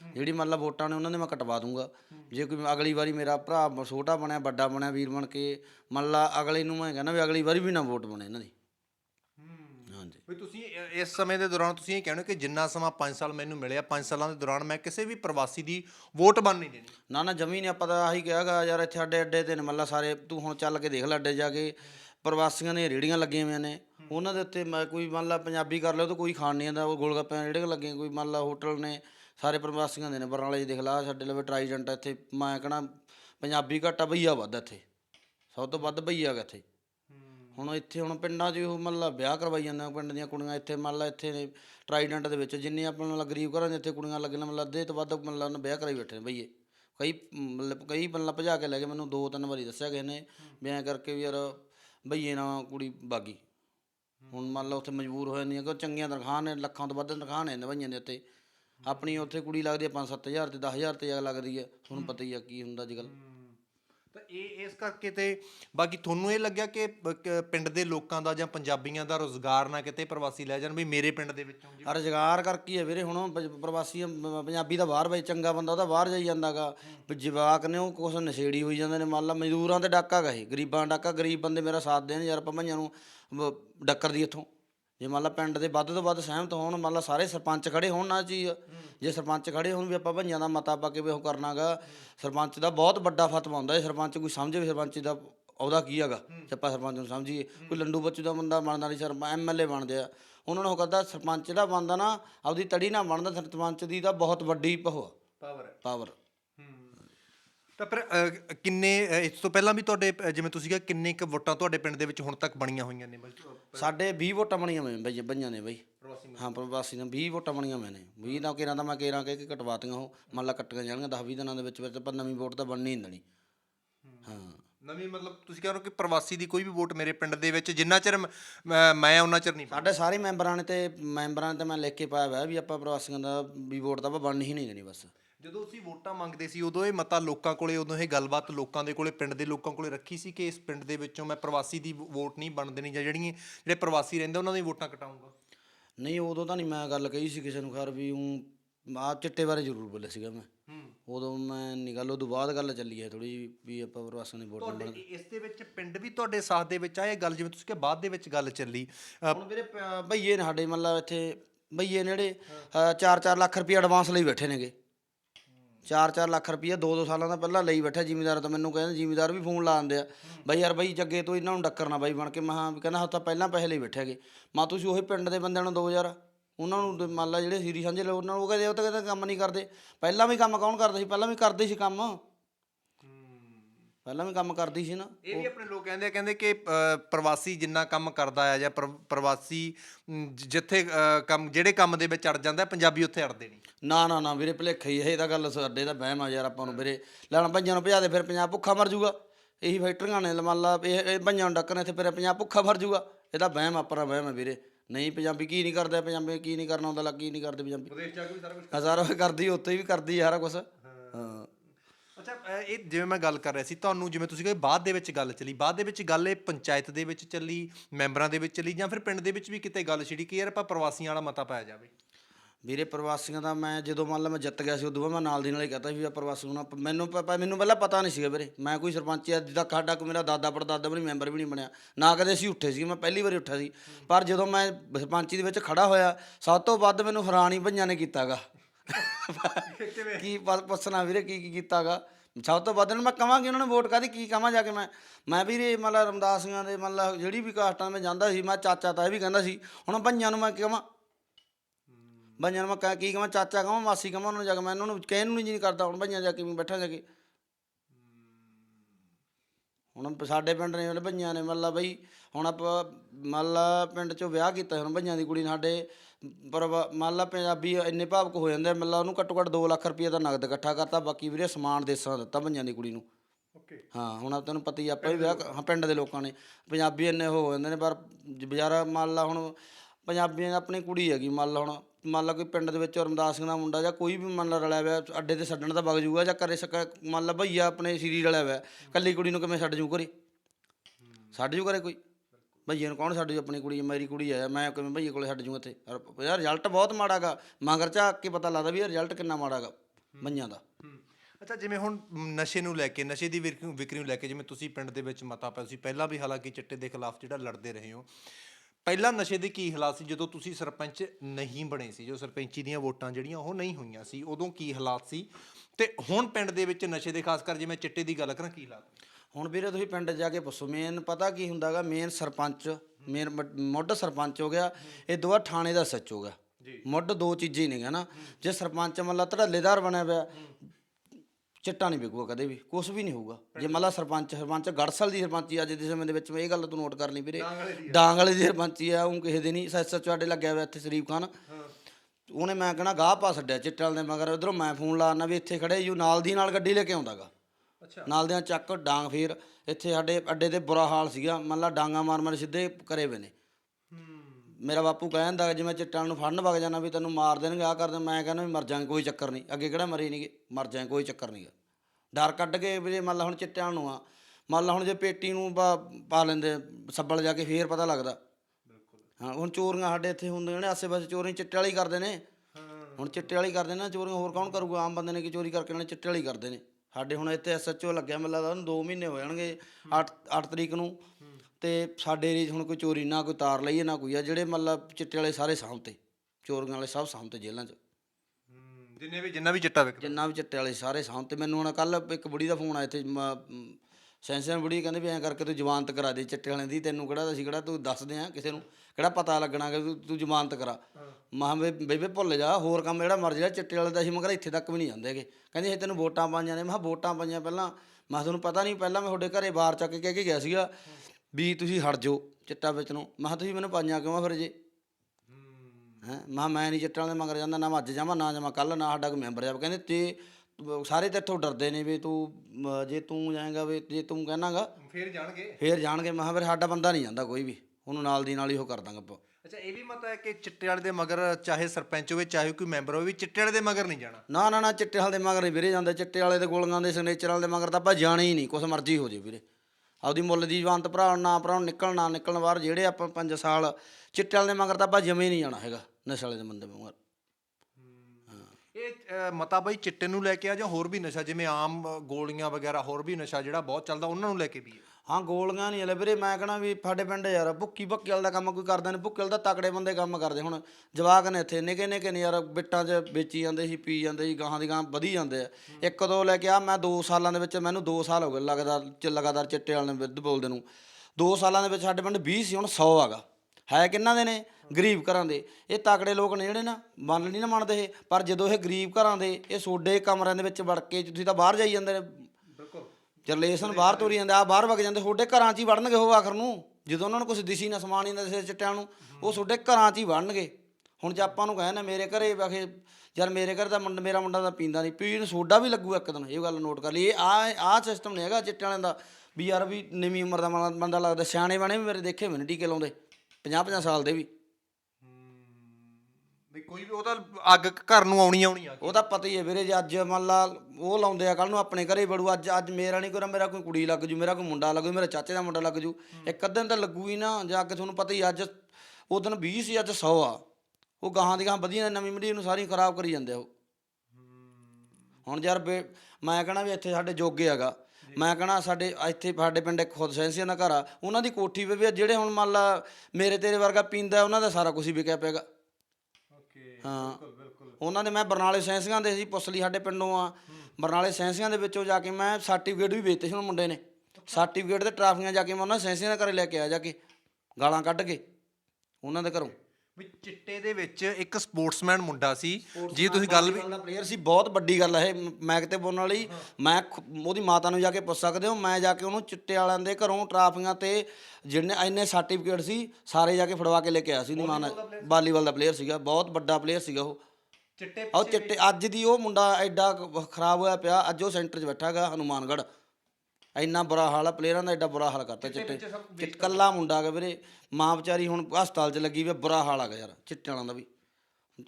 Speaker 1: ਜਿਹੜੀ ਮੰਨ ਲਾ ਵੋਟਾਂ ਨੇ ਉਹਨਾਂ ਦੇ ਮੈਂ ਕਟਵਾ ਦੂੰਗਾ। ਜੇ ਕੋਈ ਅਗਲੀ ਵਾਰੀ ਮੇਰਾ ਭਰਾ ਛੋਟਾ ਬਣਿਆ ਵੱਡਾ ਬਣਿਆ ਵੀਰ ਬਣ ਕੇ ਮੰਨ ਲਾ ਅਗਲੇ ਨੂੰ ਮੈਂ ਕਹਿੰਦਾ ਵੀ ਅਗਲੀ ਵਾਰੀ ਵੀ ਨਾ ਵੋਟ ਬਣੇ ਇਹਨਾਂ ਦੀ। ਹਾਂਜੀ।
Speaker 2: ਵੀ ਤੁਸੀਂ ਇਸ ਸਮੇਂ ਦੇ ਦੌਰਾਨ ਤੁਸੀਂ ਇਹ ਕਹਿੰਦੇ ਹੋ ਕਿ ਜਿੰਨਾ ਸਮਾਂ 5 ਸਾਲ ਮੈਨੂੰ ਮਿਲਿਆ 5 ਸਾਲਾਂ ਦੇ ਦੌਰਾਨ ਮੈਂ ਕਿਸੇ ਵੀ ਪ੍ਰਵਾਸੀ ਦੀ ਵੋਟ ਬਣ ਨਹੀਂ ਦੇਣੀ।
Speaker 1: ਨਾ ਨਾ ਜਮੀ ਨਹੀਂ ਆਪਾਂ ਤਾਂ ਆਹੀ ਕਿਹਾਗਾ ਯਾਰ ਇੱਥੇ ਅੱਡੇ ਅੱਡੇ ਤੇ ਨੇ ਮੱਲਾ ਸਾਰੇ ਤੂੰ ਹੁਣ ਚੱਲ ਕੇ ਦੇਖ ਲੈ ਅੱਡੇ ਜਾ ਕੇ ਪ੍ਰਵਾਸੀਆਂ ਦੀਆਂ ਰੇੜੀਆਂ ਲੱਗੀਆਂ ਹੋਈਆਂ ਨੇ। ਉਹਨਾਂ ਦੇ ਉੱਤੇ ਮੈਂ ਕੋਈ ਮੰਨ ਲਾ ਪੰਜਾਬੀ ਕਰ ਲਿਓ ਤਾਂ ਕੋਈ ਖਾਣ ਨਹੀਂ ਆਂਦਾ ਉਹ ਗੋਲਗੱਪਿਆਂ ਦੀਆਂ ਰੇੜੀਆਂ ਲੱਗੀਆਂ ਕੋਈ ਮੰਨ ਲਾ ਹੋਟਲ ਨੇ ਸਾਰੇ ਪ੍ਰਵਾਸੀਆਂ ਦੇ ਨੇ, ਬਰਨਾਲੇ 'ਚ ਦੇਖ ਲਾ, ਸਾਡੇ ਲਵੇ ਆ ਇੱਥੇ, ਮੈਂ ਕਹਣਾ ਪੰਜਾਬੀ ਘੱਟ ਆ ਬਈਆ ਵੱਧ ਆ ਇੱਥੇ, ਸਭ ਤੋਂ ਵੱਧ ਬਈਆ ਗਾ ਇੱਥੇ। ਹੁਣ ਇੱਥੇ ਹੁਣ ਪਿੰਡਾਂ 'ਚ ਉਹ ਮੰਨ ਲਾ ਵਿਆਹ ਕਰਵਾਈ ਜਾਂਦੇ ਪਿੰਡ ਦੀਆਂ ਕੁੜੀਆਂ ਇੱਥੇ, ਮੰਨ ਲਾ ਇੱਥੇ ਟਰਾਈਡੈਂਟ ਦੇ ਵਿੱਚ, ਜਿੰਨੇ ਆਪਾਂ ਮਤਲਬ ਗਰੀਬ ਘਰਾਂ 'ਚ ਇੱਥੇ ਕੁੜੀਆਂ ਲੱਗਣ ਮੰਨ ਅੱਧੇ ਤੋਂ ਵੱਧ ਮਤਲਬ ਲਾ ਉਹਨੇ ਵਿਆਹ ਕਰਾਈ ਬੈਠੇ ਨੇ ਬਈਏ। ਕਈ ਮਤਲਬ ਕਈ ਮਤਲਬ ਭਜਾ ਕੇ ਲੈ ਗਏ, ਮੈਨੂੰ ਦੋ ਤਿੰਨ ਵਾਰੀ ਦੱਸਿਆ ਕਿਸੇ ਨੇ ਵਿਆਹ ਕਰਕੇ ਵੀ ਯਾਰ ਬਈਏ ਨਾਲ ਕੁੜੀ ਬਾਗੀ। ਹੁਣ ਮੰਨ ਲਓ ਉੱਥੇ ਮਜਬੂਰ ਹੋ ਜਾਂਦੀਆਂ ਕਿ ਚੰਗੀਆਂ ਤਨਖਾਹਾਂ ਨੇ, ਲੱਖਾਂ ਤੋਂ ਵੱਧ ਤਨਖਾਹ ਨੇ ਭਈਆਂ ਦੇ ਉੱਤੇ ਆਪਣੀ ਉੱਥੇ ਕੁੜੀ ਲੱਗਦੀ ਹੈ 5-7000 ਤੇ 10000 ਤੇ ਲੱਗਦੀ ਹੈ ਤੁਹਾਨੂੰ ਪਤਾ ਹੀ ਆ ਕੀ ਹੁੰਦਾ ਅੱਜ ਕੱਲ੍ਹ।
Speaker 2: ਤਾਂ ਇਹ ਇਸ ਕਰਕੇ ਤੇ ਬਾਕੀ ਤੁਹਾਨੂੰ ਇਹ ਲੱਗਿਆ ਕਿ ਪਿੰਡ ਦੇ ਲੋਕਾਂ ਦਾ ਜਾਂ ਪੰਜਾਬੀਆਂ ਦਾ ਰੋਜ਼ਗਾਰ ਨਾ ਕਿਤੇ ਪ੍ਰਵਾਸੀ ਲੈ ਜਾਣ? ਵੀ ਮੇਰੇ ਪਿੰਡ ਦੇ ਵਿੱਚੋਂ ਜੀ
Speaker 1: ਆ ਰੁਜ਼ਗਾਰ ਕਰਕੇ ਹੀ ਆ ਵੀਰੇ ਹੁਣ ਪ- ਪ੍ਰਵਾਸੀ ਪੰਜਾਬੀ ਦਾ ਬਾਹਰ ਬਈ ਚੰਗਾ ਬੰਦਾ ਉਹਦਾ ਬਾਹਰ ਜਾਈ ਜਾਂਦਾਗਾ ਜਵਾਕ ਨੇ ਉਹ ਕੁਛ ਨਸ਼ੇੜੀ ਹੋਈ ਜਾਂਦੇ ਨੇ ਮੰਨ ਲਾ ਮਜ਼ਦੂਰਾਂ ਤੇ ਡਾਕਾ ਗਾ ਇਹ ਗਰੀਬਾਂ ਦਾ ਡਾਕਾ ਗਰੀਬ ਬੰਦੇ ਮੇਰਾ ਸਾਥ ਦੇਣ ਯਾਰ ਆਪਾਂ ਭਈਆਂ ਨੂੰ ਡੱਕਰ ਦੀ ਇੱਥੋਂ। ਜੇ ਮੰਨ ਲਾ ਪਿੰਡ ਦੇ ਵੱਧ ਤੋਂ ਵੱਧ ਸਹਿਮਤ ਹੋਣ ਮੰਨ ਲਾ ਸਾਰੇ ਸਰਪੰਚ ਖੜੇ ਹੋਣ ਨਾ ਚੀਜ਼ ਜੇ ਸਰਪੰਚ ਖੜੇ ਹੋਣ ਵੀ ਆਪਾਂ ਭਈਆਂ ਦਾ ਮਤਾ ਪਾ ਕੇ ਵੀ ਉਹ ਕਰਨਾਗਾ ਸਰਪੰਚ ਦਾ ਬਹੁਤ ਵੱਡਾ ਫਤਵਾ ਹੁੰਦਾ ਹੈ ਸਰਪੰਚ ਕੋਈ ਸਮਝੇ ਵੀ ਸਰਪੰਚ ਦਾ ਉਹਦਾ ਕੀ ਹੈਗਾ ਜੇ ਆਪਾਂ ਸਰਪੰਚ ਨੂੰ ਸਮਝੀਏ ਕੋਈ ਲੰਡੂ ਬੱਚੂ ਦਾ ਬੰਦਾ ਬਣਦਾ ਨਹੀਂ ਸਰ ਐਮਐਲਏ ਬਣਦੇ ਆ ਉਹਨਾਂ ਨੂੰ ਕਹਿੰਦਾ ਸਰਪੰਚ ਜਿਹੜਾ ਬਣਦਾ ਨਾ ਆਪਦੀ ਤੜੀ ਨਾਲ ਬਣਦਾ ਸਰਪੰਚ ਦੀ ਤਾਂ ਬਹੁਤ ਵੱਡੀ ਪਹੁ
Speaker 2: ਪਾਵਰ
Speaker 1: ਪਾਵਰ
Speaker 2: ਤਾਂ ਅ, ਕਿੰਨੇ ਅ, ਇਸ ਤੋਂ ਪਹਿਲਾਂ ਵੀ ਤੁਹਾਡੇ ਅ, ਜਿਵੇਂ ਤੁਸੀਂ ਕਿਹਾ ਕਿੰਨੇ ਕੁ ਵੋਟਾਂ ਤੁਹਾਡੇ ਪਿੰਡ ਦੇ ਵਿੱਚ ਹੁਣ ਤੱਕ ਬਣੀਆਂ ਹੋਈਆਂ ਨੇ ਬਲਕਿ
Speaker 1: ਸਾਡੇ 20 ਵੋਟਾਂ ਬਣੀਆਂ ਹੋਈਆਂ ਬਈ ਬੰਜਾਂ ਨੇ ਬਈ। ਹਾਂ ਪ੍ਰਵਾਸੀ ਨੇ 20 ਵੋਟਾਂ ਬਣੀਆਂ ਹੋਈਆਂ ਨੇ। 20 ਤਾਂ ਕਿਰਾਂ ਤਾਂ ਮੈਂ ਕਿਰਾਂ ਕਹਿ ਕੇ ਕਟਵਾਤੀਆਂ ਉਹ ਮੰਨ ਲਾ ਕੱਟੀਆਂ ਜਾਣਗੀਆਂ 10 20 ਦਿਨਾਂ ਦੇ ਵਿੱਚ ਵਿੱਚ ਪਰ ਨਵੀਂ ਵੋਟ ਤਾਂ ਬਣਨੀ ਨਹੀਂ ਦੇਣੀ। ਹਾਂ।
Speaker 2: ਨਵੀਂ ਮਤਲਬ ਤੁਸੀਂ ਕਹਿ ਰਹੇ ਹੋ ਕਿ ਪ੍ਰਵਾਸੀ ਦੀ ਕੋਈ ਵੀ ਵੋਟ ਮੇਰੇ ਪਿੰਡ ਦੇ ਵਿੱਚ ਜਿੰਨਾ ਚਿਰ ਮ- ਮੈਂ ਮੈਂ ਉਹਨਾਂ ਚਿਰ ਨਹੀਂ
Speaker 1: ਸਾਡੇ ਸਾਰੇ ਮੈਂਬਰਾਂ ਨੇ ਤੇ ਮੈਂਬਰਾਂ ਨੇ ਤੇ ਮੈਂ ਲਿਖ ਕੇ ਪਾਇਆ ਹੋਇਆ ਵੀ ਆਪਾਂ ਪ੍ਰਵਾਸੀਆਂ ਦਾ ਵੀ ਵੋਟ ਤਾਂ ਆਪਾਂ ਬਣਨੀ ਹੀ ਨਹੀਂ ਦੇਣੀ ਬਸ।
Speaker 2: ਜਦੋਂ ਅਸੀਂ ਵੋਟਾਂ ਮੰਗਦੇ ਸੀ ਉਦੋਂ ਇਹ ਮਤਾ ਲੋਕਾਂ ਕੋਲੇ ਉਦੋਂ ਇਹ ਗੱਲਬਾਤ ਲੋਕਾਂ ਦੇ ਕੋਲੇ ਪਿੰਡ ਦੇ ਲੋਕਾਂ ਕੋਲੇ ਰੱਖੀ ਸੀ ਕਿ ਇਸ ਪਿੰਡ ਦੇ ਵਿੱਚੋਂ ਮੈਂ ਪ੍ਰਵਾਸੀ ਦੀ ਵੋਟ ਨਹੀਂ ਬਣ ਦੇਣੀ ਜਾਂ ਜਿਹੜੀਆਂ ਜਿਹੜੇ ਪ੍ਰਵਾਸੀ ਰਹਿੰਦੇ ਉਹਨਾਂ ਦੀ ਵੋਟਾਂ ਕਟਾਊਂਗਾ?
Speaker 1: ਨਹੀਂ ਉਦੋਂ ਤਾਂ ਨਹੀਂ ਮੈਂ ਗੱਲ ਕਹੀ ਸੀ ਕਿਸੇ ਨੂੰ ਖੈਰ ਵੀ ਉਹ ਆ ਚਿੱਟੇ ਬਾਰੇ ਜ਼ਰੂਰ ਬੋਲਿਆ ਸੀਗਾ ਮੈਂ।
Speaker 2: ਹੂੰ।
Speaker 1: ਉਦੋਂ ਮੈਂ ਨਹੀਂ ਗੱਲ ਉਦੋਂ ਬਾਅਦ ਗੱਲ ਚੱਲੀ ਹੈ ਥੋੜੀ ਵੀ ਆਪਾਂ ਪ੍ਰਵਾਸੀਆਂ ਦੀ ਵੋਟ ਨਹੀਂ
Speaker 2: ਤੁਹਾਡੇ ਇਸ ਦੇ ਵਿੱਚ ਪਿੰਡ ਵੀ ਤੁਹਾਡੇ ਸਾਥ ਦੇ ਵਿੱਚ ਆ ਇਹ ਗੱਲ ਜਿਵੇਂ ਤੁਸੀਂ ਕਿ ਬਾਅਦ ਦੇ ਵਿੱਚ ਗੱਲ ਚੱਲੀ? ਅ,
Speaker 1: ਹੁਣ ਵੀਰੇ ਪ- ਭਈਏ ਨੇ ਸਾਡੇ ਮਤਲਬ ਇੱਥੇ ਭਈਏ ਨੇੜੇ 4-4 ਲੱਖ ਰੁਪਏ ਐਡਵਾਂਸ ਲਈ ਬੈਠੇ ਨੇਗੇ। 4-4 ਲੱਖ ਰੁਪਈਆ 2-2 ਸਾਲਾਂ ਦਾ ਪਹਿਲਾਂ ਲਈ ਬੈਠਾ ਜ਼ਿਮੀਦਾਰ ਤਾਂ ਮੈਨੂੰ ਕਹਿੰਦੇ ਜ਼ਿਮੀਦਾਰ ਵੀ ਫੋਨ ਲਾ ਦਿੰਦੇ ਆ, ਬਾਈ ਯਾਰ ਬਈ ਜੱਗੇ ਤੋਂ ਇਹਨਾਂ ਨੂੰ ਡੱਕਰਨਾ ਬਾਈ ਬਣ ਕੇ, ਮੈਂ ਹਾਂ ਵੀ ਕਹਿੰਦਾ ਹੱਥਾ ਪਹਿਲਾਂ ਪੈਸੇ ਲਈ ਬੈਠੇ ਹੈਗੇ। ਮਾ ਤੁਸੀਂ ਉਹੀ ਪਿੰਡ ਦੇ ਬੰਦਿਆਂ ਨੂੰ ਦਿਓ ਯਾਰ ਉਹਨਾਂ ਨੂੰ ਤੇ ਮੰਨ ਲਾ ਜਿਹੜੇ ਸੀਰੀ ਸਾਂਝੇ ਲੋਕ ਉਹਨਾਂ ਨੂੰ ਉਹ ਕਹਿੰਦੇ ਉਹ ਤਾਂ ਕਹਿੰਦੇ ਕੰਮ ਨਹੀਂ ਕਰਦੇ। ਪਹਿਲਾਂ ਵੀ ਕੰਮ ਕੌਣ ਕਰਦਾ ਸੀ? ਪਹਿਲਾਂ ਵੀ ਕਰਦੇ ਸੀ ਕੰਮ। ਪਹਿਲਾਂ ਵੀ ਕੰਮ ਕਰਦੀ ਸੀ ਨਾ।
Speaker 2: ਇਹ ਵੀ ਆਪਣੇ ਲੋਕ ਕਹਿੰਦੇ ਆ ਕਹਿੰਦੇ ਕਿ ਅ, ਪ੍ਰਵਾਸੀ ਜਿੰਨਾ ਕੰਮ ਕਰਦਾ ਆ ਜਾਂ ਪ੍ਰ- ਪ੍ਰਵਾਸੀ ਮ, ਜ- ਜਿੱਥੇ ਅ, ਕੰਮ ਜਿਹੜੇ ਕੰਮ ਦੇ ਵਿੱਚ ਅੜ ਜਾਂਦਾ ਪੰਜਾਬੀ ਉੱਥੇ ਅੜਦੇ ਨਹੀਂ।
Speaker 1: ਨਾ ਨਾ ਨਾ ਵੀਰੇ ਭੁਲੇਖਾ ਹੀ ਹੈ ਇਹ ਤਾਂ ਗੱਲ ਸਾਡੇ ਦਾ ਵਹਿਮ ਆ ਯਾਰ ਆਪਾਂ ਨੂੰ ਵੀਰੇ। ਲੈਣ ਪੰਜਾਂ ਨੂੰ ਭਜਾ ਦੇ ਫਿਰ ਪੰਜਾਬ ਭੁੱਖਾ ਮਰ ਜਾਊਗਾ ਇਹੀ ਫੈਕਟਰੀਆਂ ਨੇ ਮੰਨ ਲਾ ਇਹ ਇਹ ਪੰਜਾਂ ਨੂੰ ਡੱਕਣ ਇੱਥੇ ਫਿਰ ਪੰਜਾਬ ਭੁੱਖਾ ਮਰ ਜਾਊਗਾ ਇਹ ਤਾਂ ਵਹਿਮ ਆਪਣਾ ਵਹਿਮ ਹੈ ਵੀਰੇ। ਨਹੀਂ ਪੰਜਾਬੀ ਕੀ ਨਹੀਂ ਕਰਦੇ ਪੰਜਾਬੀ ਕੀ ਨਹੀਂ ਕਰਨਾ ਹੁੰਦਾ ਲੱਗ ਕੀ ਨਹੀਂ ਕਰਦੇ ਪੰਜਾਬੀ।
Speaker 2: ਵਿਦੇਸ਼ ਜਾ ਕੇ ਵੀ ਸਾਰਾ ਕੁਝ
Speaker 1: ਹਜ਼ਾਰਾਂ ਕਰਦੀ ਉੱਥੇ ਵੀ ਕਰਦੀ ਸਾਰਾ ਕੁਝ ਹਾਂ।
Speaker 2: ਅੱਛਾ ਅ, ਇਹ ਜਿਵੇਂ ਮੈਂ ਗੱਲ ਕਰ ਰਿਹਾ ਸੀ ਤੁਹਾਨੂੰ ਜਿਵੇਂ ਤੁਸੀਂ ਕਹੇ ਬਾਅਦ ਦੇ ਵਿੱਚ ਗੱਲ ਚੱਲੀ ਬਾਅਦ ਦੇ ਵਿੱਚ ਗੱਲ ਇਹ ਪੰਚਾਇਤ ਦੇ ਵਿੱਚ ਚੱਲੀ ਮੈਂਬਰਾਂ ਦੇ ਵਿੱਚ ਚੱਲੀ ਜਾਂ ਫਿਰ ਪਿੰਡ ਦੇ ਵਿੱਚ ਵੀ ਕਿਤੇ ਗੱਲ ਛਿੜੀ ਕਿ ਯਾਰ ਆਪਾਂ ਪ੍ਰਵਾਸੀਆਂ ਵਾਲਾ ਮਤਾ ਪਾਇਆ ਜਾਵੇ?
Speaker 1: ਵੀਰੇ ਪ੍ਰਵਾਸੀਆਂ ਦਾ ਮੈਂ ਜਦੋਂ ਮੰਨ ਲਾ ਮੈਂ ਜਿੱਤ ਗਿਆ ਸੀ ਉਦੋਂ ਬਾਅਦ ਮੈਂ ਨਾਲ ਦੀ ਨਾਲ ਹੀ ਕਹਤਾ ਸੀ ਵੀ ਆ ਪ੍ਰਵਾਸੀ ਹੁਣ ਆਪਾਂ- ਮੈਨੂੰ ਪ- ਪ- ਮੈਨੂੰ ਪਹਿਲਾਂ ਪਤਾ ਨਹੀਂ ਸੀਗਾ ਵੀਰੇ। ਮੈਂ ਕੋਈ ਸਰਪੰਚ ਅੱਜ ਤੱਕ ਸਾਡਾ ਕੋਈ ਮੇਰਾ ਦਾਦਾ ਪੜਦਾਦਾ ਵੀ ਨਹੀਂ ਮੈਂਬਰ ਵੀ ਨਹੀਂ ਬਣਿਆ। ਨਾ ਕਦੇ ਅਸੀਂ ਉੱਠੇ ਸੀ ਮੈਂ ਪਹਿਲੀ ਵਾਰੀ ਉੱਠਿਆ ਸੀ। ਪਰ ਜਦੋਂ ਮੈਂ ਸਰਪੰਚੀ ਦੇ ਵਿੱਚ ਖੜਾ ਹੋਇਆ ਸਭ ਤੋਂ ਵੱਧ ਮੈਨੂੰ ਹੈਰਾਨ ਭਈਆਂ ਨੇ ਕੀਤਾਗਾ। ਕੀ ਪ- ਪੁੱਛਣਾ ਵੀਰੇ ਕੀ ਕੀ ਕੀਤਾਗਾ? ਸਭ ਤੋਂ ਵੱਧ ਨੂੰ ਮੈਂ ਕਵਾਂਗੀ ਉਹਨਾਂ ਨੂੰ ਵੋਟ ਕਾਦੀ ਕੀ ਕਵਾਂ ਜਾ ਕੇ ਮੈਂ। ਮੈਂ ਵੀਰੇ ਮਤਲਬ ਰਮਦਾਸੀਆਂ ਦੇ ਮਤਲਬ ਜਿਹੜੀ ਵੀ ਕਾਸਟਾਂ ਮੈਂ ਜਾਂਦਾ ਸੀ, ਮੈਂ ਚਾਚਾ ਤਾਂ ਇਹ ਵੀ ਕਹਿੰਦਾ ਸੀ, ਹੁਣ ਭਈਆਂ ਨੂੰ ਮੈਂ ਕਵਾਂ? ਭਈਆਂ ਨੂੰ ਮੈਂ ਕਹਿ- ਕੀ ਕਹਾਂ ਚਾਚਾ ਕਹਾਂ ਮਾਸੀ ਕਹਾਂ ਉਹਨਾਂ ਨੂੰ ਜਾ ਕੇ? ਮੈਂ ਉਹਨਾਂ ਨੂੰ ਕਹਿਣ ਨੂੰ ਨਹੀਂ ਕਰਦਾ, ਹੁਣ ਭਈਆਂ ਜਾ ਕੇ ਮੈਂ ਬੈਠਾ ਜਾ ਕੇ। ਹੁਣ ਸਾਡੇ ਪਿੰਡ ਨੇ ਵਾਲੇ ਭਈਆਂ ਨੇ ਮਤਲਬ ਬਈ, ਹੁਣ ਆਪਾਂ ਮਤਲਬ ਪਿੰਡ ਚੋਂ ਵਿਆਹ ਕੀਤਾ ਹੁਣ ਭਈਆਂ ਦੀ ਕੁੜੀ ਨੇ ਸਾਡੇ ਪਰ ਮੱਲਾ ਪੰਜਾਬੀ ਇੰਨੇ ਭਾਵਕ ਹੋ ਜਾਂਦੇ ਆ, ਮੱਲਾ ਉਹਨੂੰ ਘੱਟੋ ਘੱਟ 2 ਲੱਖ ਰੁਪਏ ਦਾ ਨਗਦ ਇਕੱਠਾ ਕਰਤਾ ਬਾਕੀ ਵੀਰੇ ਸਮਾਨ ਦੇਸਾਂ ਦਾ ਦਿੱਤਾ ਭਈਆਂ ਦੀ ਕੁੜੀ ਨੂੰ।
Speaker 2: ਓਕੇ।
Speaker 1: ਹਾਂ ਹੁਣ ਆ ਤੈਨੂੰ ਪਤਾ ਹੀ ਆ, ਆਪਾਂ ਵੀ ਵਿਆਹ ਹਾਂ ਪਿੰਡ ਦੇ ਲੋਕਾਂ ਨੇ। ਪੰਜਾਬੀ ਇੰਨੇ ਉਹ ਹੋ ਜਾਂਦੇ ਨੇ ਪਰ ਬਜ਼ਾਰਾ ਮੰਨ ਲਾ ਹੁਣ ਪੰਜਾਬੀਆਂ ਦੀ ਆਪਣੀ ਕੁੜੀ ਹੈਗੀ ਮੰਨ ਲਾ ਹੁਣ ਮੰਨ ਲਾ ਕੋਈ ਪਿੰਡ ਦੇ ਵਿੱਚ ਰਮਦਾਸ ਸਿੰਘ ਦਾ ਮੁੰਡਾ ਜਾਂ ਕੋਈ ਵੀ ਮੰਨ ਲਾ ਰਲਿਆ ਹੋਇਆ ਅੱਡੇ ਤੇ ਛੱਡਣ ਤਾਂ ਵਗ ਜਾਊਗਾ ਜਾਂ ਘਰੇ ਸਕ ਮੰਨ ਲਾ ਭਈਆ ਆਪਣੇ ਸੀਰੀ ਰਲਿਆ ਹੋਇਆ ਕੱਲੀ ਕੁੜੀ ਨੂੰ ਕਿਵੇਂ ਛੱਡ ਜੂ ਘਰੇ? ਛੱਡ ਜੂ ਘਰੇ ਕੋਈ? ਭਈਏ ਨੂੰ ਕੌਣ ਛੱਡ ਜੂ ਆਪਣੀ ਕੁੜੀ ਮੇਰੀ ਕੁੜੀ ਆ ਮੈਂ ਕਿਵੇਂ ਭਈਏ ਕੋਲੇ ਛੱਡ ਜੂ ਇੱਥੇ? ਯਾਰ- ਰਿਜ਼ਲਟ ਬਹੁਤ ਮਾੜਾਗਾ ਮਗਰ ਝਾਕ ਕੇ ਪਤਾ ਲੱਗਦਾ ਵੀ ਇਹ ਰਿਜ਼ਲਟ ਕਿੰਨਾ ਮਾੜਾਗਾ ਭਈਆਂ ਦਾ।
Speaker 2: ਅੱਛਾ ਜਿਵੇਂ ਹੁਣ ਨਸ਼ੇ ਨੂੰ ਲੈ ਕੇ ਨਸ਼ੇ ਦੀ ਵਿਕਰੀ ਵਿਕਰੀ ਨੂੰ ਲੈ ਕੇ ਜਿਵੇਂ ਤੁਸੀਂ ਪਿੰਡ ਦੇ ਵਿੱਚ ਮਤਾ ਪਾਇਆ ਸੀ ਪਹਿਲਾਂ ਵੀ ਹਾਲਾਂਕਿ ਚਿੱਟੇ ਦੇ ਖਿਲਾਫ ਜਿਹੜਾ ਲੜਦੇ ਰਹੇ ਹੋ ਪਹਿਲਾਂ ਨਸ਼ੇ ਦੇ ਕੀ ਹਾਲਾਤ ਸੀ? ਜਦੋਂ ਤੁਸੀਂ ਸਰਪੰਚ ਨਹੀਂ ਬਣੇ ਸੀ ਜੋ ਸਰਪੰਚੀ ਦੀਆਂ ਵੋਟਾਂ ਜਿਹੜੀਆਂ ਉਹ ਨਹੀਂ ਹੋਈਆਂ ਸੀ ਉਦੋਂ ਕੀ ਹਾਲਾਤ ਸੀ? ਤੇ ਹੁਣ ਪਿੰਡ ਦੇ ਵਿੱਚ ਨਸ਼ੇ ਦੇ ਖਾਸ ਕਰ ਜਿਵੇਂ ਚਿੱਟੇ ਦੀ ਗੱਲ ਕਰਾਂ ਕੀ ਹਾਲਾਤ
Speaker 1: ਹੁਣ ਵੀਰੇ ਤੁਸੀਂ ਪਿੰਡ ਜਾ ਕੇ ਪੁੱਛੋ ਮੇਨ ਪਤਾ ਕੀ ਹੁੰਦਾਗਾ ਮੇਨ ਸਰਪੰਚ ਮੇਨ ਮੁੱਢ ਸਰਪੰਚ ਹੋ ਗਿਆ ਇਹ ਦੋ ਥਾਣੇ ਦਾ ਸੱਚ ਹੋ ਗਿਆ। ਮੁੱਢ ਦੋ ਚੀਜ਼ਾਂ ਹੀ ਨੇਗਾ ਨਾ। ਜੇ ਸਰਪੰਚ ਮੱਲਾ ਧੜੱਲੇਦਾਰ ਬਣਿਆ ਪਿਆ ਚਿੱਟਾ ਨਹੀਂ ਵਿਕੂਗਾ ਕਦੇ ਵੀ ਕੁਝ ਵੀ ਨਹੀਂ ਹੋਊਗਾ। ਜੇ ਮੱਲਾ ਸਰਪੰਚ ਸਰਪੰਚ ਗੜਸਲ ਦੀ ਸਰਪੰਚੀ ਅੱਜ ਦੇ ਸਮੇਂ ਦੇ ਵਿੱਚ ਇਹ ਗੱਲ ਤੂੰ ਨੋਟ ਕਰ ਲਈ ਵੀਰੇ। ਡਾਂਗ ਵਾਲੇ ਦੀ ਸਰਪੰਚੀ ਆ ਉਹ ਕਿਸੇ ਦੇ ਨਹੀਂ ਸੱਚ ਸੱਚ ਸਾਡੇ ਲੱਗਿਆ ਹੋਇਆ ਇੱਥੇ ਸ਼ਰੀਫ ਖਾਨ। ਉਹਨੇ ਮੈਂ ਕਹਣਾ ਗਾਹ ਪਾ ਛੱਡਿਆ ਚਿੱਟੇ ਵਾਲੇ ਦੇ ਮਗਰ ਉਧਰੋਂ ਮੈਂ ਫੋਨ ਲਾਣਾ ਵੀ ਇੱਥੇ ਖੜੇ ਯੂ ਨਾਲ ਦੀ ਨਾਲ ਗੱਡੀ ਲੈ ਕੇ ਆਉਂਦਾਗਾ। ਨਾਲ ਦਿਆਂ ਚੱਕ ਡਾਂਗ ਫੇਰ ਇੱਥੇ ਸਾਡੇ ਅੱਡੇ ਤੇ ਬੁਰਾ ਹਾਲ ਸੀਗਾ। ਮੰਨ ਲਾ ਡਾਂਗਾ ਮਾਰ ਮਾਰ ਸਿੱਧੇ ਕਰੇ ਵੇ ਨੇ। ਮੇਰਾ ਬਾਪੂ ਕਹਿੰਦਾ ਜਿਵੇਂ ਚਿੱਟਾਂ ਨੂੰ ਫੜਨ ਵਗ ਜਾਣਾ ਵੀ ਤੈਨੂੰ ਮਾਰ ਦੇਣਗੇ ਆ ਕਰਦੇ ਮੈਂ ਕਹਿੰਦਾ ਵੀ ਮਰ ਜਾਾਂਗੇ ਕੋਈ ਚੱਕਰ ਨਹੀਂ। ਅੱਗੇ ਕਿਹੜਾ ਮਰੇ ਨਹੀਂਗੇ ਮਰ ਜਾਾਂਗੇ ਕੋਈ ਚੱਕਰ ਨਹੀਂਗਾ। ਡਰ ਕੱਢ ਕੇ ਵੀ ਜੇ ਮੰਨ ਲਾ ਹੁਣ ਚਿੱਟਿਆਂ ਨੂੰ ਆ ਮੰਨ ਲਾ ਹੁਣ ਜੇ ਪੇਟੀ ਨੂੰ ਪਾ ਪਾ ਲੈਂਦੇ ਸੱਬਲ ਜਾ ਕੇ ਫੇਰ ਪਤਾ ਲੱਗਦਾ।
Speaker 2: ਬਿਲਕੁਲ।
Speaker 1: ਹਾਂ ਹੁਣ ਚੋਰੀਆਂ ਸਾਡੇ ਇੱਥੇ ਹੁੰਦੀਆਂ ਨੇ ਆਸੇ-ਪਾਸੇ ਚੋਰੀਆਂ ਚਿੱਟੇ ਵਾਲੀ ਕਰਦੇ ਨੇ।
Speaker 2: ਹਾਂ।
Speaker 1: ਹੁਣ ਚਿੱਟੇ ਵਾਲੀ ਕਰਦੇ ਨੇ ਨਾ ਚੋਰੀਆਂ ਹੋਰ ਕੌਣ ਕਰੂਗਾ? ਆਮ ਬੰਦੇ ਨੇ ਕੀ ਚੋਰੀ ਕਰਕੇ ਨਾਲੇ ਚਿੱਟੇ ਵਾਲੀ ਕਰਦੇ ਨੇ। ਸਾਡੇ ਹੁਣ ਇੱਥੇ ਐਸਐਚਓ ਲੱਗਿਆ ਮੈਨੂੰ ਲੱਗਦਾ ਉਹਨੂੰ 2 ਮਹੀਨੇ ਹੋ ਜਾਣਗੇ 8 8 ਤਰੀਕ ਨੂੰ। ਤੇ ਸਾਡੇ ਏਰੀਏ 'ਚ ਹੁਣ ਕੋਈ ਚੋਰੀ ਨਾ ਕੋਈ ਤਾਰ ਲਈਏ ਨਾ ਕੋਈ ਆ ਜਿਹੜੇ ਮਤਲਬ ਚਿੱਟੇ ਵਾਲੇ ਸਾਰੇ ਸਾਹਮਣੇ ਚੋਰੀਆਂ ਵਾਲੇ ਸਭ ਸਾਹਮਣੇ ਜੇਲ੍ਹਾਂ 'ਚ।
Speaker 2: ਜਿੰਨੇ ਵੀ ਜਿੰਨਾ ਵੀ ਚਿੱਟਾ ਵਿਕਦਾ
Speaker 1: ਜਿੰਨਾ ਵੀ ਚਿੱਟੇ ਵਾਲੇ ਸਾਰੇ ਸਾਹਮਣੇ ਮੈਨੂੰ ਹੁਣ ਕੱਲ ਇੱਕ ਬੁੜੀ ਦਾ ਫੋਨ ਆਇਆ ਇੱਥੇ ਸੈਂਸਨ ਬੁੜੀ ਕਹਿੰਦੇ ਵੀ ਐਂ ਕਰਕੇ ਤੂੰ ਜ਼ਮਾਨਤ ਕਰਾ ਦੇ ਚਿੱਟੇ ਵਾਲਿਆਂ ਦੀ, ਤੈਨੂੰ ਕਿਹੜਾ ਅਸੀਂ ਕਿਹੜਾ ਤੂੰ ਦੱਸਦੇ ਆ ਕਿਸੇ ਨੂੰ, ਕਿਹੜਾ ਪਤਾ ਲੱਗਣਾ ਕਿ ਤੂੰ ਤੂੰ ਜ਼ਮਾਨਤ ਕਰਾ। ਮਾਂ ਬੇਬੇ ਭੁੱਲ ਜਾ, ਹੋਰ ਕੰਮ ਜਿਹੜਾ ਮਰਜ਼ੀ ਜਿਹੜਾ ਚਿੱਟੇ ਵਾਲੇ ਦਾ ਅਸੀਂ ਮਗਰ ਇੱਥੇ ਤੱਕ ਵੀ ਨਹੀਂ ਜਾਂਦੇ ਹੈਗੇ। ਕਹਿੰਦੇ ਅਸੀਂ ਤੈਨੂੰ ਵੋਟਾਂ ਪਾਈਆਂ ਨੇ, ਮੈਂ ਕਿਹਾ ਵੋਟਾਂ ਪਾਈਆਂ ਪਹਿਲਾਂ, ਮੈਂ ਕਿਹਾ ਤੁਹਾਨੂੰ ਪਤਾ ਨਹੀਂ, ਪਹਿਲਾਂ ਮੈਂ ਤੁਹਾਡੇ ਘਰੇ ਬਾਹਰ ਚੱਕ ਕੇ ਕਹਿ ਕੇ ਗਿਆ ਸੀਗਾ ਵੀ ਤੁਸੀਂ ਹਟ ਜਾਓ ਚਿੱਟਾ ਵਿੱਚ ਨੂੰ। ਮੈਂ ਕਿਹਾ ਤੁਸੀਂ ਮੈਨੂੰ ਪਾਈਆਂ ਕਿਉਂ ਆ ਫਿਰ ਜੇ? ਹੈਂ? ਮੈਂ ਕਿਹਾ ਮੈਂ ਨਹੀਂ ਚਿੱਟਾਂ ਦੇ ਮਗਰ ਜਾਂਦਾ, ਨਾ ਮੈਂ ਅੱਜ ਜਾਵਾਂ, ਨਾ ਜਾਵਾਂ ਕੱਲ ਨਾ ਸਾਡਾ ਕੋਈ ਮੈਂਬਰ ਜਾਵੇ ਕਹਿੰਦੇ ਤੇ ਤੂੰ- ਸਾਰੇ ਤੇਥੋਂ ਡਰਦੇ ਨੇ ਵੀ ਤੂੰ ਜੇ ਤੂੰ ਜਾਏਗਾ ਵੀ ਜੇ ਤੂੰ ਕਹਿਣਾਗਾ।
Speaker 2: ਫੇਰ ਜਾਣਗੇ।
Speaker 1: ਫੇਰ ਜਾਣਗੇ। ਮੈਂ ਕਿਹਾ ਫਿਰ ਸਾਡਾ ਬੰਦਾ ਨਹੀਂ ਜਾਂਦਾ ਕੋਈ ਵੀ। ਉਹਨੂੰ ਨਾਲ ਦੀ ਨਾਲ ਹੀ ਉਹ ਕਰ ਦਾਂਗੇ ਆਪਾਂ।
Speaker 2: ਅੱਛਾ ਇਹ ਵੀ ਮਤ ਹੈ ਕਿ ਚਿੱਟੇ ਵਾਲੇ ਦੇ ਮਗਰ ਚਾਹੇ ਸਰਪੰਚ ਹੋਵੇ ਚਾਹੇ ਕੋਈ ਮੈਂਬਰ ਹੋਵੇ ਵੀ ਚਿੱਟੇ ਵਾਲੇ ਦੇ ਮਗਰ ਨਹੀਂ ਜਾਣਾ?
Speaker 1: ਨਾ ਨਾ ਨਾ ਚਿੱਟੇ ਵਾਲੇ ਦੇ ਮਗਰ ਨਹੀਂ ਵੀਰੇ ਜਾਂਦੇ। ਚਿੱਟੇ ਵਾਲੇ ਦੇ ਗੋਲੀਆਂ ਦੇ ਸਿਗਨੇਚਰ ਵਾਲੇ ਦੇ ਮਗਰ ਤਾਂ ਆਪਾਂ ਜਾਣਾ ਹੀ ਨਹੀਂ। ਕੁਛ ਮਰਜ਼ੀ ਹੋ ਜੇ ਵੀਰੇ। ਆਪਦੀ ਮੁੱਲ ਦੀ ਜਵਾਨਤ ਭਰਾ ਨਾ ਭਰਾ ਨਿਕਲ ਨਾ ਨਿਕਲਣ ਬਾਹਰ ਜਿਹੜੇ ਆਪਾਂ 5 ਸਾਲ ਚਿੱਟੇ ਵਾਲੇ ਦੇ ਮਗਰ ਤਾਂ ਆਪਾਂ ਜਮੇ ਨਹੀਂ ਜਾਣਾ ਹੈਗਾ ਨਸ਼ੇ ਵਾਲੇ ਦੇ ਬੰਦੇ ਮਗਰ।
Speaker 2: ਇਹ ਮਤਾ ਬਈ ਚਿੱਟੇ ਨੂੰ ਲੈ ਕੇ ਆ ਜਾਂ ਹੋਰ ਵੀ ਨਸ਼ਾ, ਜਿਵੇਂ ਆਮ ਗੋਲੀਆਂ ਵਗੈਰਾ, ਹੋਰ ਵੀ ਨਸ਼ਾ ਜਿਹੜਾ ਬਹੁਤ ਚੱਲਦਾ, ਉਹਨਾਂ ਨੂੰ ਲੈ ਕੇ ਵੀ ਹੈ
Speaker 1: ਹਾਂ, ਗੋਲੀਆਂ ਨਹੀਂ ਹਲੇ ਵੀਰੇ, ਮੈਂ ਕਹਣਾ ਵੀ ਸਾਡੇ ਪਿੰਡ ਯਾਰ ਭੁੱਕੀ ਭੱਕੀ ਵਾਲਾ ਦਾ ਕੰਮ ਕੋਈ ਕਰਦਾ ਨਹੀਂ ਭੁੱਕੀ ਵਾਲਾ ਤਾਂ ਤਕੜੇ ਬੰਦੇ ਕੰਮ ਕਰਦੇ ਹੁਣ, ਜਵਾਕ ਨੇ ਇੱਥੇ, ਨਿੱਕੇ ਨਿੱਕੇ ਨੇ ਯਾਰ, ਬਿੱਟਾਂ 'ਚ ਵੇਚੀ ਜਾਂਦੇ ਸੀ, ਪੀ ਜਾਂਦੇ ਸੀ, ਗਾਹਾਂ ਦੀ ਗਾਹਾਂ ਵਧੀ ਜਾਂਦੇ ਆ। ਇੱਕ ਦੋ ਲੈ ਕੇ ਆ, ਮੈਂ 2 ਸਾਲਾਂ ਦੇ ਵਿੱਚ, ਮੈਨੂੰ 2 ਸਾਲ ਹੋ ਗਏ ਲਗਾਤਾਰ, ਚ, ਲਗਾਤਾਰ ਚਿੱਟੇ ਵਾਲੇ ਨੇ ਵਿਰੁੱਧ ਬੋਲਦੇ ਨੂੰ। 2 ਸਾਲਾਂ ਦੇ ਵਿੱਚ ਸਾਡੇ ਪਿੰਡ 20 ਸੀ, ਹੁਣ 100 ਆਗਾ ਹੈ ਕਿੰਨਾਂ ਦੇ ਨੇ? ਗਰੀਬ ਘਰਾਂ ਦੇ। ਇਹ ਤਕੜੇ ਲੋਕ ਨੇ ਜਿਹੜੇ ਨਾ ਮੰਨ ਨਹੀਂ ਨਾ ਮੰਨਦੇ ਇਹ। ਪਰ ਜਦੋਂ ਇਹ ਗਰੀਬ ਘਰਾਂ ਦੇ ਇਹ ਸੋਡੇ ਕਮਰਿਆਂ ਦੇ ਵਿੱਚ ਵੜ ਕੇ ਤੁਸੀਂ ਤਾਂ ਬਾਹਰ ਜਾਈ ਜਾਂਦੇ ਨੇ।
Speaker 2: ਬਿਲਕੁਲ।
Speaker 1: ਜਰਲੇਸ਼ਨ ਬਾਹਰ ਤੋਰੀ ਜਾਂਦੇ ਆ ਬਾਹਰ ਵਗ ਜਾਂਦੇ ਤੁਹਾਡੇ ਘਰਾਂ 'ਚ ਹੀ ਵੜਨਗੇ ਉਹ ਆਖਰ ਨੂੰ। ਜਦੋਂ ਉਹਨਾਂ ਨੂੰ ਕੁਝ ਦਿਸੀ ਨਾ ਸਮਾਨ ਹੀ ਨਾ ਦਿਸੇ ਚਿੱਟਿਆਂ ਨੂੰ ਉਹ ਤੁਹਾਡੇ ਘਰਾਂ 'ਚ ਹੀ ਵੜਨਗੇ। ਹੁਣ ਜੇ ਆਪਾਂ ਨੂੰ ਕਹੇ ਨਾ ਮੇਰੇ ਘਰੇ ਵਖੇ ਯਾਰ ਮੇਰੇ ਘਰ ਦਾ ਮੁੰਡਾ ਮੇਰਾ ਮੁੰਡਾ ਤਾਂ ਪੀਂਦਾ ਨਹੀਂ। ਪੀਣ ਸੋਡਾ ਵੀ ਲੱਗੂ ਇੱਕ ਦਿਨ ਇਹ ਗੱਲ ਨੋਟ ਕਰ ਲਈ। ਇਹ ਆ ਆ ਸਿਸਟਮ ਨਹੀਂ ਹੈਗਾ ਚਿੱਟਿਆਂ ਵਾਲਿਆਂ ਦਾ। ਵੀ ਯਾਰ ਵੀ ਨਵੀਂ ਉਮਰ ਦਾ ਬੰਦਾ ਲੱਗਦਾ ਸਿਆਣੇ ਬਣੇ ਵੀ ਮੇਰੇ ਦੇਖੇ ਮੈਨੂੰ ਟੀਕੇ ਲਾਉਂਦੇ। 50 50 ਸਾਲ ਦੇ ਵੀ।
Speaker 2: ਵੀ ਕੋਈ ਵੀ, ਉਹ ਤਾਂ ਅੱਗ ਘਰ ਨੂੰ ਆਉਣੀ ਆਉਣੀ ਆ।
Speaker 1: ਉਹ ਤਾਂ ਪਤਾ ਹੀ ਹੈ ਵੀਰੇ, ਜੇ ਅੱਜ ਮੰਨ ਲਾ ਉਹ ਲਾਉਂਦੇ ਆ ਕੱਲ ਨੂੰ ਆਪਣੇ ਘਰੇ ਬੜੂ ਅੱਜ ਅੱਜ ਮੇਰਾ ਨਹੀਂ ਕੋਈ, ਮੇਰਾ ਕੋਈ ਕੁੜੀ ਲੱਗ ਜੂ, ਮੇਰਾ ਕੋਈ ਮੁੰਡਾ ਲੱਗ ਲੱਗੂ ਮੇਰੇ ਚਾਚੇ ਦਾ ਮੁੰਡਾ ਲੱਗ ਜੂ। ਇੱਕ ਅੱਧੇ ਦਿਨ ਤਾਂ ਲੱਗੂ ਹੀ ਨਾ, ਜਾ ਕੇ ਤੁਹਾਨੂੰ ਪਤਾ ਹੀ ਅੱਜ ਉਹ ਦਿਨ 20 ਸੀ, ਅੱਜ 100 ਆ। ਉਹ ਗਾਹਾਂ ਦੀ ਗਾਹਾਂ ਵਧੀਆ ਨਵੀਂ ਮੀਡੀਆ ਨੂੰ ਸਾਰੀ ਖਰਾਬ ਕਰੀ ਜਾਂਦੇ ਆ ਉਹ। ਹੁਣ ਯਾਰ ਬੇ- ਮੈਂ ਕਹਣਾ ਵੀ ਇੱਥੇ ਸਾਡੇ ਜੋਗੇ ਹੈਗਾ। ਮੈਂ ਕਹਣਾ ਸਾਡੇ, ਇੱਥੇ ਸਾਡੇ ਪਿੰਡ ਇੱਕ ਖੁਦ ਸੈਂਸੀਆਂ ਦਾ ਘਰ ਆ, ਉਹਨਾਂ ਦੀ ਕੋਠੀ ਵੀ ਜਿਹੜੇ ਹੁਣ ਮੰਨ ਲਾ ਮੇਰੇ ਤੇਰੇ ਵਰਗਾ ਪੀਂਦਾ, ਉਹਨਾਂ ਦਾ ਸਾਰਾ ਕੁਝ ਹੀ ਵਿਕਿਆ ਪਿਆਗਾ ਹਾਂ। ਉਹਨਾਂ ਦੇ ਮੈਂ ਬਰਨਾਲੇ ਸੈਂਸੀਆਂ ਦੇ ਸੀ ਪੁੱਛ ਲਈ ਸਾਡੇ ਪਿੰਡੋਂ ਆ। ਬਰਨਾਲੇ ਸੈਂਸੀਆਂ ਦੇ ਵਿੱਚੋਂ ਜਾ ਕੇ ਮੈਂ ਸਰਟੀਫਿਕੇਟ ਵੀ ਵੇਚਤੇ ਸੀ ਉਹ ਮੁੰਡੇ ਨੇ। ਸਰਟੀਫਿਕੇਟ ਤੇ ਟਰਾਫੀਆਂ ਜਾ ਕੇ ਮੈਂ ਉਹਨਾਂ ਸੈਂਸੀਆਂ ਦੇ ਘਰੇ ਲੈ ਕੇ ਆਇਆ ਜਾ ਕੇ ਗਾਲਾਂ ਕੱਢ ਕੇ ਉਹਨਾਂ ਦੇ ਘਰੋਂ।
Speaker 2: ਵੀ ਚਿੱਟੇ ਦੇ ਵਿੱਚ ਇੱਕ ਸਪੋਰਟਸਮੈਨ ਮੁੰਡਾ ਸੀ ਜੀ ਤੁਸੀਂ ਗੱਲ ਵੀ
Speaker 1: ਦਾ ਪਲੇਅਰ ਸੀ ਬਹੁਤ ਵੱਡੀ ਗੱਲ ਹੈ ਇਹ ਮੈਕ ਤੇ ਬੋਲਣ ਵਾਲੀ ਮੈਂ ਖੁ- ਉਹਦੀ ਮਾਤਾ ਨੂੰ ਜਾ ਕੇ ਪੁੱਛ ਸਕਦੇ ਹੋ ਮੈਂ ਜਾ ਕੇ ਉਹਨੂੰ ਚਿੱਟੇ ਵਾਲਿਆਂ ਦੇ ਘਰੋਂ ਟਰਾਫੀਆਂ ਤੇ ਜਿਹਨੇ ਇੰਨੇ ਸਰਟੀਫਿਕੇਟ ਸੀ ਸਾਰੇ ਜਾ ਕੇ ਫੜਵਾ ਕੇ ਲੈ ਕੇ ਆਇਆ ਸੀ ਉਹਦੀ ਮਾਂ ਨੇ ਵਾਲੀਬਾਲ ਦਾ ਪਲੇਅਰ ਸੀਗਾ ਬਹੁਤ ਵੱਡਾ ਪਲੇਅਰ ਸੀਗਾ ਉਹ।
Speaker 2: ਚਿੱਟੇ
Speaker 1: ਉਹ ਚਿੱਟੇ ਅੱਜ ਦੀ ਉਹ ਮੁੰਡਾ ਐਡਾ ਖਰਾਬ ਹੋਇਆ ਪਿਆ ਅੱਜ ਉਹ ਸੈਂਟਰ 'ਚ ਬੈਠਾ ਹੈਗਾ ਹਨੂਮਾਨਗੜ੍ਹ। ਇੰਨਾ ਬੁਰਾ ਹਾਲ ਆ ਪਲੇਅਰਾਂ ਦਾ ਐਡਾ ਬੁਰਾ ਹਾਲ ਕਰਤਾ ਚਿੱਟੇ। ਚਿੱਟ ਕੱਲਾ ਮੁੰਡਾ ਹੈਗਾ ਵੀਰੇ ਮਾਂ ਵਿਚਾਰੀ ਹੁਣ ਹਸਪਤਾਲ 'ਚ ਲੱਗੀ ਵੀ ਆ, ਬੁਰਾ ਹਾਲ ਹੈਗਾ ਯਾਰ ਚਿੱਟੇ ਵਾਲਾਂ ਦਾ ਵੀ।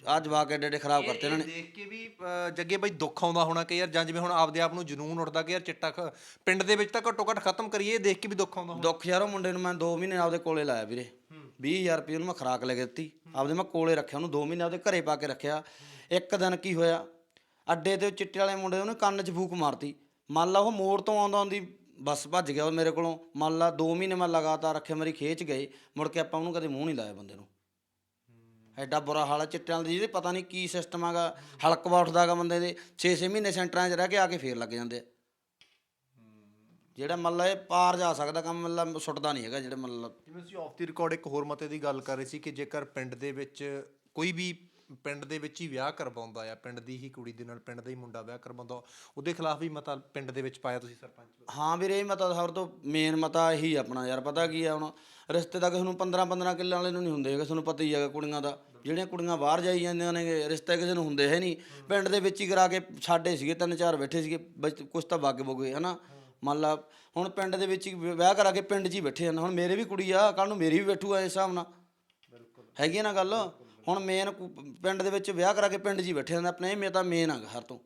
Speaker 1: ਆ ਜਵਾਕ ਐਡੇ ਐਡੇ ਖਰਾਬ ਕਰਤੇ ਇਹਨਾਂ ਨੇ।
Speaker 2: ਦੇਖ ਕੇ ਵੀ ਅ, ਜੱਗੇ ਬਈ ਦੁੱਖ ਆਉਂਦਾ ਹੋਣਾ ਕਿ ਯਾਰ ਜਾਂ ਜਿਵੇਂ ਹੁਣ ਆਪਦੇ ਆਪ ਨੂੰ ਜਨੂਨ ਉੱਠਦਾ ਕਿ ਯਾਰ ਚਿੱਟਾ ਖ- ਪਿੰਡ ਦੇ ਵਿੱਚ ਤਾਂ ਘੱਟੋ ਘੱਟ ਖਤਮ ਕਰੀਏ ਇਹ ਦੇਖ ਕੇ ਵੀ ਦੁੱਖ ਆਉਂਦਾ ਹੋਣਾ।
Speaker 1: ਦੁੱਖ ਯਾਰ ਉਹ ਮੁੰਡੇ ਨੂੰ ਮੈਂ 2 ਮਹੀਨੇ ਆਪਦੇ ਕੋਲੇ ਲਾਇਆ ਵੀਰੇ। 20000 ਰੁਪਏ ਉਹਨੂੰ ਮੈਂ ਖਰਾਕ ਲੈ ਕੇ ਦਿੱਤੀ। ਆਪਦੇ ਮੈਂ ਕੋਲੇ ਰੱਖਿਆ ਉਹਨੂੰ 2 ਮਹੀਨੇ ਆਪਦੇ ਘਰੇ ਪਾ ਕੇ ਰੱਖਿਆ। ਇੱਕ ਦਿਨ ਕੀ ਹੋਇਆ ਅੱਡੇ ਤੇ ਉਹ ਚਿੱਟੇ ਵਾਲੇ ਮੁੰਡੇ ਉਹਨੇ ਕੰਨ 'ਚ ਫੂਕ ਮਾਰਤੀ। ਮੰਨ ਲਾ ਉਹ ਮੋੜ ਤੋਂ ਆਉਂਦਾ ਆਉਂਦੀ ਬੱਸ ਭੱਜ ਗਿਆ ਉਹ ਮੇਰੇ ਕੋਲੋਂ ਮੰਨ ਲਾ 2 ਮਹੀਨੇ ਮੈਂ ਲਗਾਤਾਰ ਰੱਖਿਆ ਮੇਰੀ ਖੇਚ ਗਏ ਮੁੜ ਕੇ ਆਪਾਂ ਉਹਨੂੰ ਕਦੇ ਮੂੰਹ ਨਹੀਂ ਲਾਇਆ ਬੰਦੇ ਨੂੰ। ਐਡਾ ਬੁਰਾ ਹਾਲ ਹੈ ਚਿੱਟਿਆਂ ਦਾ ਜਿਹਦੇ ਪਤਾ ਨਹੀਂ ਕੀ ਸਿਸਟਮ ਹੈਗਾ ਹਲਕਵਾ ਉੱਠਦਾਗਾ ਬੰਦੇ ਦੇ 6-6 ਮਹੀਨੇ ਸੈਂਟਰਾਂ 'ਚ ਰਹਿ ਕੇ ਆ ਕੇ ਫੇਰ ਲੱਗ ਜਾਂਦੇ ਜਿਹੜਾ ਮੱਲਾ ਇਹ ਪਾਰ ਜਾ ਸਕਦਾ ਕੰਮ ਮੱਲਾ ਸੁੱਟਦਾ ਨਹੀਂ ਹੈਗਾ ਜਿਹੜੇ ਮੱਲਾ
Speaker 2: ਜਿਵੇਂ ਤੁਸੀਂ ਆਫ ਦੀ ਰਿਕਾਰਡ ਇੱਕ ਹੋਰ ਮਤੇ ਦੀ ਗੱਲ ਕਰ ਰਹੇ ਸੀ ਕਿ ਜੇਕਰ ਪਿੰਡ ਦੇ ਵਿੱਚ ਕੋਈ ਵੀ ਪਿੰਡ ਦੇ ਵਿੱਚ ਹੀ ਵਿਆਹ ਕਰਵਾਉਂਦਾ ਆ ਪਿੰਡ ਦੀ ਹੀ ਕੁੜੀ ਦੇ ਨਾਲ ਪਿੰਡ ਦਾ ਹੀ ਮੁੰਡਾ ਵਿਆਹ ਕਰਵਾਉਂਦਾ। ਉਹਦੇ ਖਿਲਾਫ ਵੀ ਮਤਾ ਪਿੰਡ ਦੇ ਵਿੱਚ ਪਾਇਆ ਤੁਸੀਂ ਸਰਪੰਚ।
Speaker 1: ਹਾਂ ਵੀਰੇ ਇਹ ਮਤਾ ਸਭ ਤੋਂ ਮੇਨ ਮਤਾ ਇਹੀ ਆਪਣਾ ਯਾਰ ਪਤਾ ਕੀ ਆ ਹੁਣ? ਰਿਸ਼ਤੇ ਤਾਂ ਕਿਸੇ ਨੂੰ 15 15 ਕਿੱਲਿਆਂ ਵਾਲੇ ਨੂੰ ਨਹੀਂ ਹੁੰਦੇ ਕਿਸੇ ਨੂੰ ਪਤਾ ਹੀ ਹੈਗਾ ਕੁੜੀਆਂ ਦਾ। ਜਿਹੜੀਆਂ ਕੁੜੀਆਂ ਬਾਹਰ ਜਾਈ ਜਾਂਦੀਆਂ ਨੇ ਰਿਸ਼ਤੇ ਕਿਸੇ ਨੂੰ ਹੁੰਦੇ ਹੈ ਨਹੀਂ। ਪਿੰਡ ਦੇ ਵਿੱਚ ਹੀ ਕਰਾ ਕੇ ਛਾੜੇ ਸੀਗੇ ਤਿੰਨ ਚਾਰ ਬੈਠੇ ਸੀਗੇ ਬਚ- ਕੁਛ ਤਾਂ ਵਗ ਬੋਗੇ ਹਨਾ? ਮੰਨ ਲਾ ਹੁਣ ਪਿੰਡ ਦੇ ਵਿੱਚ ਹੀ ਵਿਆਹ ਕਰਾ ਕੇ ਪਿੰਡ 'ਚ ਹੀ ਬੈਠੇ ਹਨ। ਹੁਣ ਮੇਰੇ ਵੀ ਕੁੜੀ ਆ ਕੱਲ ਨੂੰ ਮੇਰੀ ਵੀ ਬੈਠੂ ਆ ਇਸ ਹਿਸਾਬ ਨਾਲ। ਹੈਗੀ ਆ ਨਾ ਗੱਲ? ਹੁਣ ਮੇਨ ਪਿੰਡ ਦੇ ਵਿੱਚ ਵਿਆਹ ਕਰਾ ਕੇ ਪਿੰਡ 'ਚ ਹੀ ਬੈਠੇ ਹਨ ਆਪਣੇ ਇਹ ਮਤਾ ਮੇਨ ਹੈਗਾ ਹਰ ਤੋਂ।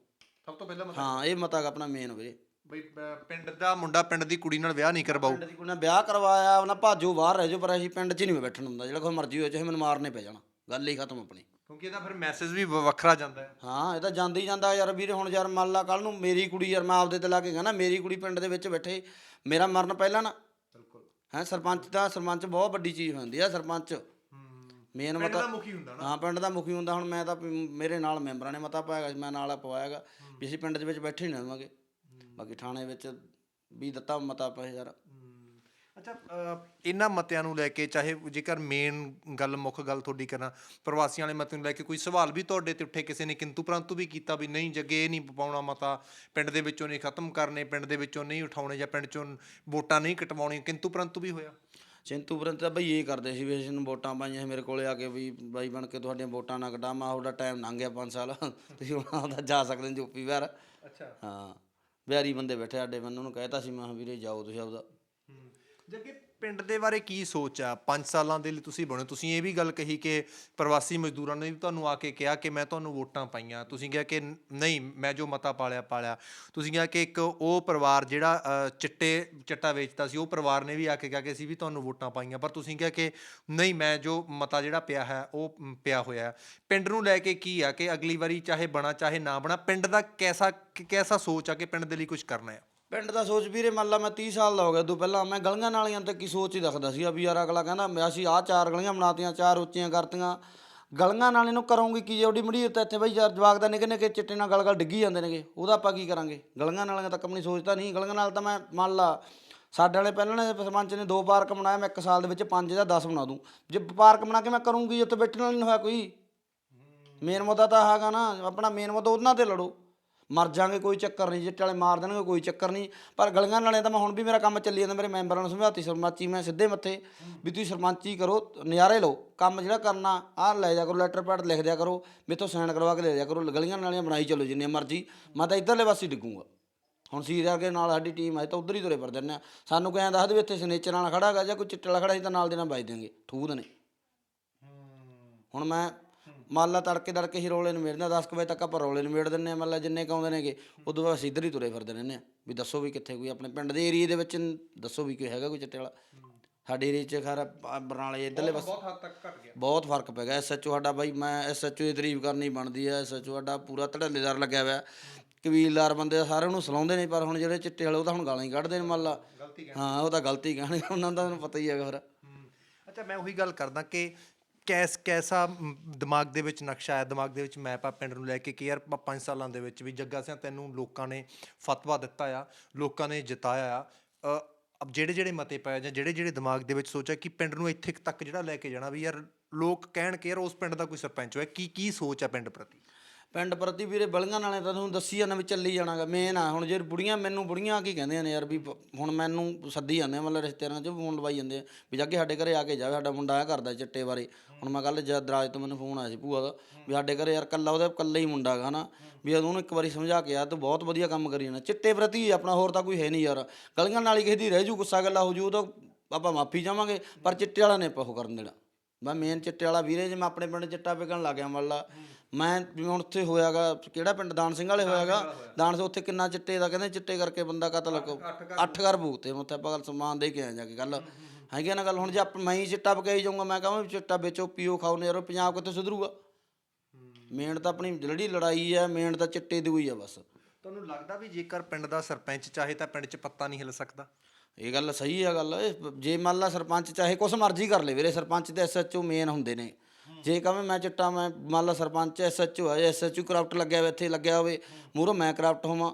Speaker 2: ਸਭ ਤੋਂ ਪਹਿਲਾਂ
Speaker 1: ਹਾਂ ਇਹ ਮਤਾ ਆਪਣਾ ਮੇਨ ਵੀਰੇ।
Speaker 2: ਬਈ ਅਹ, ਪਿੰਡ ਦਾ ਮੁੰਡਾ ਪਿੰਡ ਦੀ ਕੁੜੀ ਨਾਲ ਵਿਆਹ ਨਹੀਂ ਕਰਵਾਊ।
Speaker 1: ਪਿੰਡ ਦੀ ਕੁੜੀ ਨੇ ਵਿਆਹ ਕਰਵਾਇਆ ਉਹਨਾਂ ਭਾਜੋ ਬਾਹਰ ਰਹਿ ਜਾਓ ਪਰ ਅਸੀਂ ਪਿੰਡ 'ਚ ਨਹੀਂ ਬੈਠਣ ਹੁੰਦਾ ਜਿਹੜਾ ਕੋਈ ਮਰਜ਼ੀ ਹੋਏ ਚਾਹੇ ਮੈਨੂੰ ਮਾਰਨੇ ਪੈ ਜਾਣਾ। ਗੱਲ ਹੀ ਖਤਮ ਆਪਣੀ।
Speaker 2: ਕਿਉਂਕਿ ਇਹਦਾ ਫਿਰ ਮੈਸੇਜ ਵੀ ਵ- ਵੱਖਰਾ ਜਾਂਦਾ ਹੈ।
Speaker 1: ਹਾਂ ਇਹ ਤਾਂ ਜਾਂਦੀ ਹੀ ਜਾਂਦਾ ਯਾਰ ਵੀਰੇ ਹੁਣ ਯਾਰ ਮੰਨ ਲਾ ਕੱਲ ਨੂੰ ਮੇਰੀ ਕੁੜੀ ਯਾਰ ਮੈਂ ਆਪਦੇ ਤੇ ਲਾ ਕੇ ਕਹਿੰਦਾ ਮੇਰੀ ਕੁੜੀ ਪਿੰਡ ਦੇ ਵਿੱਚ ਬੈਠੇ ਮੇਰਾ ਮਰਨ ਪਹਿਲਾਂ ਨਾ।
Speaker 2: ਬਿਲਕੁਲ।
Speaker 1: ਹੈ ਸਰਪੰਚ ਦਾ ਸਰਪੰਚ ਬਹੁਤ ਵੱਡੀ ਚੀਜ਼ ਹੁੰਦੀ ਆ ਸਰਪੰਚ। ਮੇਨ
Speaker 2: ਪਿੰਡ ਦਾ
Speaker 1: ਮਤਾ
Speaker 2: ਮੁਖੀ ਹੁੰਦਾ ਨਾ।
Speaker 1: ਹਾਂ ਪਿੰਡ ਦਾ ਮੁਖੀ ਹੁੰਦਾ। ਹੁਣ ਮੈਂ ਤਾਂ ਮੇਰੇ ਨਾਲ ਮੈਂਬਰਾਂ ਨੇ ਮਤਾ ਪਾਇਆ ਮੈਂ ਨਾਲ ਪਵਾਇਆਗਾ ਵੀ ਅਸੀਂ ਪਿੰਡ ਦੇ ਵਿੱਚ ਬੈਠੇ ਨਾ ਰਹਾਂਗੇ ਬਾਕੀ ਥਾਣੇ ਵਿੱਚ ਵੀ ਦਿੱਤਾ ਮਤਾ ਪਾਇਆ ਯਾਰ।
Speaker 2: ਅੱਛਾ ਅਹ, ਇਹਨਾਂ ਮਤਿਆਂ ਨੂੰ ਲੈ ਕੇ ਚਾਹੇ ਜੇਕਰ ਮੇਨ ਗੱਲ ਮੁੱਖ ਗੱਲ ਤੁਹਾਡੀ ਕਰਾਂ ਪ੍ਰਵਾਸੀਆਂ ਵਾਲੇ ਮਤੇ ਨੂੰ ਲੈ ਕੇ ਕੋਈ ਸਵਾਲ ਵੀ ਤੁਹਾਡੇ ਤੇ ਉੱਠੇ ਕਿਸੇ ਨੇ ਕਿੰਤੂ ਪ੍ਰੰਤੂ ਵੀ ਕੀਤਾ ਵੀ ਨਹੀਂ ਜੱਗੇ ਇਹ ਨਹੀਂ ਪਾਉਣਾ ਮਤਾ ਪਿੰਡ ਦੇ ਵਿੱਚੋਂ ਨਹੀਂ ਖਤਮ ਕਰਨੇ ਪਿੰਡ ਦੇ ਵਿੱਚੋਂ ਨਹੀਂ ਉਠਾਉਣੇ ਜਾਂ ਪਿੰਡ ਚੋਂ ਵੋਟਾਂ ਨਹੀਂ ਕਟਵਾਉਣੀਆਂ ਕਿੰਤੂ ਪ੍ਰੰਤੂ ਵੀ ਹੋਇਆ।
Speaker 1: ਚਿੰਤੂਪੁਰਨ ਤਾਂ ਬਈ ਇਹ ਕਰਦੇ ਸੀ ਵੀ ਅਸੀਂ ਨੂੰ ਵੋਟਾਂ ਪਾਈਆਂ ਮੇਰੇ ਕੋਲੇ ਆ ਕੇ ਵੀ ਬਾਈ ਬਣ ਕੇ ਤੁਹਾਡੀਆਂ ਵੋਟਾਂ ਨਾ ਕਟਾਵਾਂ ਉਹਦਾ ਟਾਈਮ ਲੰਘ ਗਿਆ 5 ਸਾਲ। ਤੁਸੀਂ ਹੁਣ ਆਪਦਾ ਜਾ ਸਕਦੇ ਹੋ ਯੂਪੀ ਬਾਹਰ।
Speaker 2: ਅੱਛਾ।
Speaker 1: ਹਾਂ ਬਿਹਾਰੀ ਬੰਦੇ ਬੈਠੇ ਸਾਡੇ ਮੈਨੂੰ ਉਹਨੂੰ ਕਹਿਤਾ ਸੀ ਮੈਂ ਕਿਹਾ ਵੀਰੇ ਜਾਓ ਤੁਸੀਂ ਆਪਦਾ।
Speaker 2: ਜੱਗੇ ਪਿੰਡ ਦੇ ਬਾਰੇ ਕੀ ਸੋਚ ਆ? 5 ਸਾਲਾਂ ਦੇ ਲਈ ਤੁਸੀਂ ਬਣੇ ਤੁਸੀਂ ਇਹ ਵੀ ਗੱਲ ਕਹੀ ਕਿ ਪ੍ਰਵਾਸੀ ਮਜ਼ਦੂਰਾਂ ਨੇ ਵੀ ਤੁਹਾਨੂੰ ਆ ਕੇ ਕਿਹਾ ਕਿ ਮੈਂ ਤੁਹਾਨੂੰ ਵੋਟਾਂ ਪਾਈਆਂ। ਤੁਸੀਂ ਕਿਹਾ ਕਿ ਨਹੀਂ, ਮੈਂ ਜੋ ਮਤਾ ਪਾਲਿਆ ਪਾਲਿਆ। ਤੁਸੀਂ ਕਿਹਾ ਕਿ ਇੱਕ ਉਹ ਪਰਿਵਾਰ ਜਿਹੜਾ ਚਿੱਟੇ, ਚਿੱਟਾ ਵੇਚਦਾ ਸੀ, ਉਹ ਪਰਿਵਾਰ ਨੇ ਵੀ ਆ ਕੇ ਕਿਹਾ ਕਿ ਅਸੀਂ ਵੀ ਤੁਹਾਨੂੰ ਵੋਟਾਂ ਪਾਈਆਂ। ਪਰ ਤੁਸੀਂ ਕਿਹਾ ਕਿ ਨਹੀਂ, ਮੈਂ ਜੋ ਮਤਾ ਜਿਹੜਾ ਪਿਆ ਹੈ, ਉਹ ਪਿਆ ਹੋਇਆ ਪਿੰਡ ਨੂੰ ਲੈ ਕੇ ਕੀ ਆ ਕਿ ਅਗਲੀ ਵਾਰੀ ਚਾਹੇ ਬਣਾ, ਚਾਹੇ ਨਾ ਬਣਾ, ਪਿੰਡ ਦਾ ਕੈਸਾ ਕੈਸਾ ਸੋਚ ਆ ਕਿ ਪਿੰਡ ਦੇ ਲਈ ਕੁਝ ਕਰਨਾ ਹੈ?
Speaker 1: ਪਿੰਡ ਦਾ ਸੋਚ ਵੀਰੇ ਮੰਨ ਲਾ ਮੈਂ 30 ਸਾਲ ਦਾ ਹੋ ਗਿਆ ਤੋਂ ਪਹਿਲਾਂ ਮੈਂ ਗਲੀਆਂ ਨਾਲੀਆਂ ਤੇ ਕੀ ਸੋਚ ਹੀ ਰੱਖਦਾ ਸੀ ਵੀ ਯਾਰ ਅਗਲਾ ਕਹਿੰਦਾ ਮੈਂ ਅਸੀਂ ਆਹ ਚਾਰ ਗਲੀਆਂ ਬਣਾਤੀਆਂ ਚਾਰ ਉੱਚੀਆਂ ਕਰਤੀਆਂ। ਗਲੀਆਂ ਨਾਲੇ ਨੂੰ ਕਰੋਗੇ ਕੀ ਜੇ ਉਹਦੀ ਮੜੀ ਤਾਂ ਇੱਥੇ ਬਈ ਯਾਰ ਜਵਾਕ ਦਾ ਨਿੱਕੇ ਨਿੱਕੇ ਚਿੱਟੇ ਨਾਲ ਗਲ ਗਲ ਡਿੱਗੀ ਜਾਂਦੇ ਨੇਗੇ ਉਹਦਾ ਆਪਾਂ ਕੀ ਕਰਾਂਗੇ? ਗਲੀਆਂ ਨਾਲੀਆਂ ਤੱਕ ਆਪਣੀ ਸੋਚਦਾ ਨਹੀਂ ਗਲੀਆਂ ਨਾਲ ਤਾਂ ਮੈਂ ਮੰਨ ਲਾ ਸਾਡੇ ਵਾਲੇ ਪਹਿਲਾਂ ਨੇ ਸਰਪੰਚ ਨੇ ਦੋ ਪਾਰਕ ਬਣਾਇਆ ਮੈਂ ਇੱਕ ਸਾਲ ਦੇ ਵਿੱਚ ਪੰਜ ਜਾਂ 10 ਬਣਾ ਦੂੰ। ਜੇ ਪਾਰਕ ਬਣਾ ਕੇ ਮੈਂ ਕਰੂੰਗੀ ਉੱਥੇ ਬੈਠਣ ਨਾਲ ਨਹੀਂ ਹੋਇਆ ਕੋਈ। ਮੇਨ ਮੁੱਦਾ ਤਾਂ ਹੈਗਾ ਨਾ ਆਪਣਾ ਮੇਨ ਮੁੱਦਾ ਉਹਨਾਂ ਤੇ ਲੜੋ। ਮਰ ਜਾਾਂਗੇ ਕੋਈ ਚੱਕਰ ਨਹੀਂ ਚਿੱਟੇ ਵਾਲੇ ਮਾਰ ਦੇਣਗੇ ਕੋਈ ਚੱਕਰ ਨਹੀਂ। ਪਰ ਗਲੀਆਂ ਨਾਲੇ ਤਾਂ ਮੈਂ ਹੁਣ ਵੀ ਮੇਰਾ ਕੰਮ ਚੱਲੀ ਜਾਂਦਾ ਮੇਰੇ ਮੈਂਬਰਾਂ ਨੂੰ ਸਮਝਾਤੀ ਸਰਪੰਚੀ ਮੈਂ ਸਿੱਧੇ ਮੱਥੇ ਵੀ ਤੁਸੀਂ ਸਰਪੰਚੀ ਕਰੋ ਨਜ਼ਾਰੇ ਲਓ ਕੰਮ ਜਿਹੜਾ ਕਰਨਾ ਆਹ ਲੈ ਜਾ ਕਰੋ ਲੈਟਰ ਪੈਡ ਲਿਖ ਦਿਆ ਕਰੋ ਮੇਥੋਂ ਸਾਈਨ ਕਰਵਾ ਕੇ ਲੈ ਜਾ ਕਰੋ ਗਲੀਆਂ ਨਾਲੀਆਂ ਬਣਾਈ ਚੱਲੋ ਜਿੰਨੇ ਮਰਜ਼ੀ ਮੈਂ ਤਾਂ ਇੱਧਰਲੇ ਪਾਸੇ ਡਿੱਗੂਗਾ। ਹੁਣ ਸੀਰ ਵਰਗੇ ਨਾਲ ਸਾਡੀ ਟੀਮ ਹੈ ਤਾਂ ਉਧਰ ਹੀ ਤੁਰੇ ਫਿਰਦੇ ਨੇ ਸਾਨੂੰ ਕਹਿ ਦੱਸ ਦੇ ਵੀ ਇੱਥੇ ਸਨੇਚਰ ਨਾਲ ਖੜਾ ਹੈਗਾ ਜਾਂ ਕੋਈ ਚਿੱਟੇ ਵਾਲਾ ਖੜਾ ਸੀ ਤਾਂ ਨਾਲ ਦੇ ਨਾਲ ਵੱਜ ਦੇਣਗੇ ਠੂਦ ਨੇ ਹੁਣ ਮੈਂ ਮੰਨ ਲਾ ਤੜਕੇ ਤੜਕੇ ਹੀ ਰੋਲੇ ਨਿਮੇੜਦਾ 10 ਕੁ ਵਜੇ ਤੱਕ ਆਪਾਂ ਰੋਲੇ ਨਿਮੇੜ ਦਿੰਨੇ ਆ ਮੰਨ ਲਾ ਜਿੰਨੇ ਕੁ ਆਉਂਦੇ ਨੇਗੇ ਉਦੋਂ ਬਾਅਦ ਹੀ ਤੁਰੇ ਫਿਰਦੇ ਰਹਿੰਦੇ ਆ ਵੀ ਦੱਸੋ ਵੀ ਕਿੱਥੇ ਕੋਈ ਆਪਣੇ ਪਿੰਡ ਦੇ ਏਰੀਏ ਦੇ ਵਿੱਚ ਦੱਸੋ ਵੀ ਕੋਈ ਹੈਗਾ ਕੋਈ ਚਿੱਟੇ ਵਾਲਾ। ਸਾਡੇ ਏਰੀਏ 'ਚ ਖੈਰ ਬਰਨਾਲੇ ਇੱਧਰਲੇ ਬਸ
Speaker 2: ਬਹੁਤ ਹੱਦ ਤੱਕ ਘਟ ਗਿਆ।
Speaker 1: ਬਹੁਤ ਫ਼ਰਕ ਪੈ ਗਿਆ। ਐਸਐਚਓ ਸਾਡਾ ਬਾਈ ਮੈਂ ਐਸਐਚਓ ਦੀ ਤਾਰੀਫ ਕਰਨੀ ਬਣਦੀ ਹੈ ਐਸਐਚਓ ਸਾਡਾ ਪੂਰਾ ਧੜੱਲੇਦਾਰ ਲੱਗਿਆ ਹੋਇਆ। ਕਬੀਲਦਾਰ ਬੰਦੇ ਆ, ਸਾਰਿਆਂ ਨੂੰ ਸਲਾਉਂਦੇ ਨੇ ਪਰ ਹੁਣ ਜਿਹੜੇ ਚਿੱਟੇ ਵਾਲੇ ਉਹ ਤਾਂ ਹੁਣ ਗਾਲਾਂ ਹੀ ਕੱਢਦੇ ਨੇ ਮੰਨ ਲਾ। ਹਾਂ ਉਹ ਤਾਂ ਗਲਤੀ ਕਹਿਣਗੇ ਉਹਨਾਂ ਦਾ ਤੁਹਾਨੂੰ ਪਤਾ ਹੀ ਹੈਗਾ ਫਿਰ।
Speaker 2: ਅੱਛਾ ਮੈਂ ਉਹੀ ਗੱਲ ਕਰਦਾ ਕਿ ਕੈਸ, ਕੈਸਾ ਦਿਮਾਗ ਦੇ ਵਿੱਚ ਨਕਸ਼ਾ ਆਇਆ, ਦਿਮਾਗ ਦੇ ਵਿੱਚ ਮੈਪ ਆ ਪਿੰਡ ਨੂੰ ਲੈ ਕੇ ਕਿ ਯਾਰ 5 ਸਾਲਾਂ ਦੇ ਵਿੱਚ ਵੀ ਜੱਗਾ ਸਿੰਘ ਤੈਨੂੰ ਲੋਕਾਂ ਨੇ ਫਤਵਾ ਦਿੱਤਾ ਆ, ਲੋਕਾਂ ਨੇ ਜਿਤਾਇਆ ਆ। ਅਬ ਜਿਹੜੇ ਜਿਹੜੇ ਮਤੇ ਪਏ ਜਾਂ ਜਿਹੜੇ ਜਿਹੜੇ ਦਿਮਾਗ ਦੇ ਵਿੱਚ ਸੋਚਿਆ ਕਿ ਪਿੰਡ ਨੂੰ ਇੱਥੇ ਕੁ ਤੱਕ ਜਿਹੜਾ ਲੈ ਕੇ ਜਾਣਾ ਵੀ ਯਾਰ ਲੋਕ ਕਹਿਣ ਕਿ ਯਾਰ ਉਸ ਪਿੰਡ ਦਾ ਕੋਈ ਸਰਪੰਚ ਹੋਇਆ ਕੀ ਕੀ ਸੋਚ ਆ ਪਿੰਡ ਪ੍ਰਤੀ?
Speaker 1: ਪਿੰਡ ਪ੍ਰਤੀ ਵੀਰੇ ਬਲੀਆਂ ਨਾਲੇ ਤਾਂ ਤੁਹਾਨੂੰ ਦੱਸੀ ਜਾਂਦਾ ਵੀ ਚੱਲੀ ਜਾਣਾਗਾ ਮੇਨ ਆ। ਹੁਣ ਜੇ ਬੁੜੀਆਂ ਮੈਨੂੰ, ਬੁੜੀਆਂ ਕੀ ਕਹਿੰਦੀਆਂ ਨੇ ਯਾਰ ਵੀ ਬ- ਹੁਣ ਮੈਨੂੰ ਸੱਦੀ ਜਾਂਦੇ ਆ, ਮਤਲਬ ਰਿਸ਼ਤੇਦਾਰਾਂ 'ਚ ਫੋਨ ਲਵਾਈ ਜਾਂਦੇ ਆ। ਵੀ ਜਾ ਕੇ ਸਾਡੇ ਘਰੇ ਆ ਕੇ ਜਾਵੇ ਸਾਡਾ ਮੁੰਡਾ ਆ ਕਰਦਾ ਚਿੱਟੇ ਬਾਰੇ। ਹੁਣ ਮੈਂ ਕੱਲ ਜਦ ਦਰਾਜ ਤੋਂ ਮੈਨੂੰ ਫੋਨ ਆਇਆ ਸੀ ਭੂਆ ਦਾ, ਵੀ ਸਾਡੇ ਘਰੇ ਯਾਰ ਕੱਲਾ ਉਹਦਾ ਕੱਲਾ ਹੀ ਮੁੰਡਾ ਗਾ ਨਾ ਵੀ ਉਹਨੂੰ ਇੱਕ ਵਾਰੀ ਸਮਝਾ ਕੇ ਆ, ਤੂੰ ਬਹੁਤ ਵਧੀਆ ਕੰਮ ਕਰੀ ਜਾਣਾ। ਚਿੱਟੇ ਪ੍ਰਤੀ ਆਪਣਾ ਹੋਰ ਤਾਂ ਕੋਈ ਹੈ ਨਹੀਂ ਯਾਰ। ਗਲੀਆਂ ਨਾਲ ਹੀ ਕਿਸੇ ਦੀ ਰਹਿ ਜੂ, ਗੁੱਸਾ ਗੱਲਾ ਹੋ ਜੂ, ਉਹ ਤਾਂ ਆਪਾਂ ਮਾਫੀ ਚਾਹਾਂਗੇ, ਪਰ ਚਿੱਟੇ ਵਾਲਾ ਨੇ ਆਪਾਂ ਉਹ ਕਰਨ ਦੇਣਾ। ਮੈਂ ਮੇਨ ਚਿੱਟੇ ਵਾਲਾ ਵੀਰੇ, ਜੇ ਮੈਂ ਆਪਣੇ ਪਿੰਡ ਚਿੱਟਾ ਵਿਕਣ ਲੱਗ ਗਿਆ, ਮੰਨ ਮੈਂ ਜਿਵੇਂ ਹੁਣ ਉੱਥੇ ਹੋਇਆਗਾ ਕਿਹੜਾ ਪਿੰਡ? ਦਾਨ ਸਿੰਘ ਵਾਲੇ ਹੋਇਆਗਾ। ਦਾਨ ਸਿੰਘ ਉੱਥੇ ਕਿੰਨਾ ਚਿੱਟੇ ਦਾ ਕਹਿੰਦੇ ਚਿੱਟੇ ਕਰਕੇ ਬੰਦਾ ਕਤਲ ਅੱਠ ਘਰ ਭੂਤੇ ਉੱਥੇ ਆਪਾਂ ਗੱਲ ਸਮਾਨ ਦੇ ਕੇ ਆਏ ਜਾ ਕੇ ਗੱਲ। ਹੈਗੀ ਨਾ ਗੱਲ ਹੁਣ ਜੇ ਆਪ ਮੈਂ ਹੀ ਚਿੱਟਾ ਪਕਾਈ ਜਾਊਂਗਾ ਮੈਂ ਕਹਾਂ ਚਿੱਟਾ ਵੇਚੋ ਪੀਓ ਖਾਓ ਨੇ ਯਾਰ ਪੰਜਾਬ ਕਿੱਥੇ ਸੁਧਰੂਗਾ? ਮੇਨ ਤਾਂ ਆਪਣੀ ਜਿਹੜੀ ਲੜਾਈ ਹੈ ਮੇਨ ਤਾਂ ਚਿੱਟੇ ਦੀ ਹੋਈ ਆ ਬਸ।
Speaker 2: ਤੁਹਾਨੂੰ ਲੱਗਦਾ ਵੀ ਜੇਕਰ ਪਿੰਡ ਦਾ ਸਰਪੰਚ ਚਾਹੇ ਤਾਂ ਪਿੰਡ 'ਚ ਪੱਤਾ ਨਹੀਂ ਹਿੱਲ ਸਕਦਾ?
Speaker 1: ਇਹ ਗੱਲ ਸਹੀ ਆ ਗੱਲ ਜੇ ਮੰਨ ਲਾ ਸਰਪੰਚ ਚਾਹੇ ਕੁਛ ਮਰਜ਼ੀ ਕਰ ਲੇ ਵੀਰੇ ਸਰਪੰਚ ਤੇ ਐਸਐਚਓ ਮੇਨ ਹੁੰਦੇ ਨੇ। ਜੇ ਕਵੇਂ ਮੈਂ ਚਿੱਟਾ ਮੈਂ ਮੰਨ ਲਾ ਸਰਪੰਚ ਐਸਐਚਓ ਹੈ ਐਸਐਚਓ ਕਰਪਟ ਲੱਗਿਆ ਹੋਵੇ ਇੱਥੇ ਲੱਗਿਆ ਹੋਵੇ ਮੂਹਰੋਂ ਮੈਂ ਕਰਪਟ ਹੋਵਾਂ।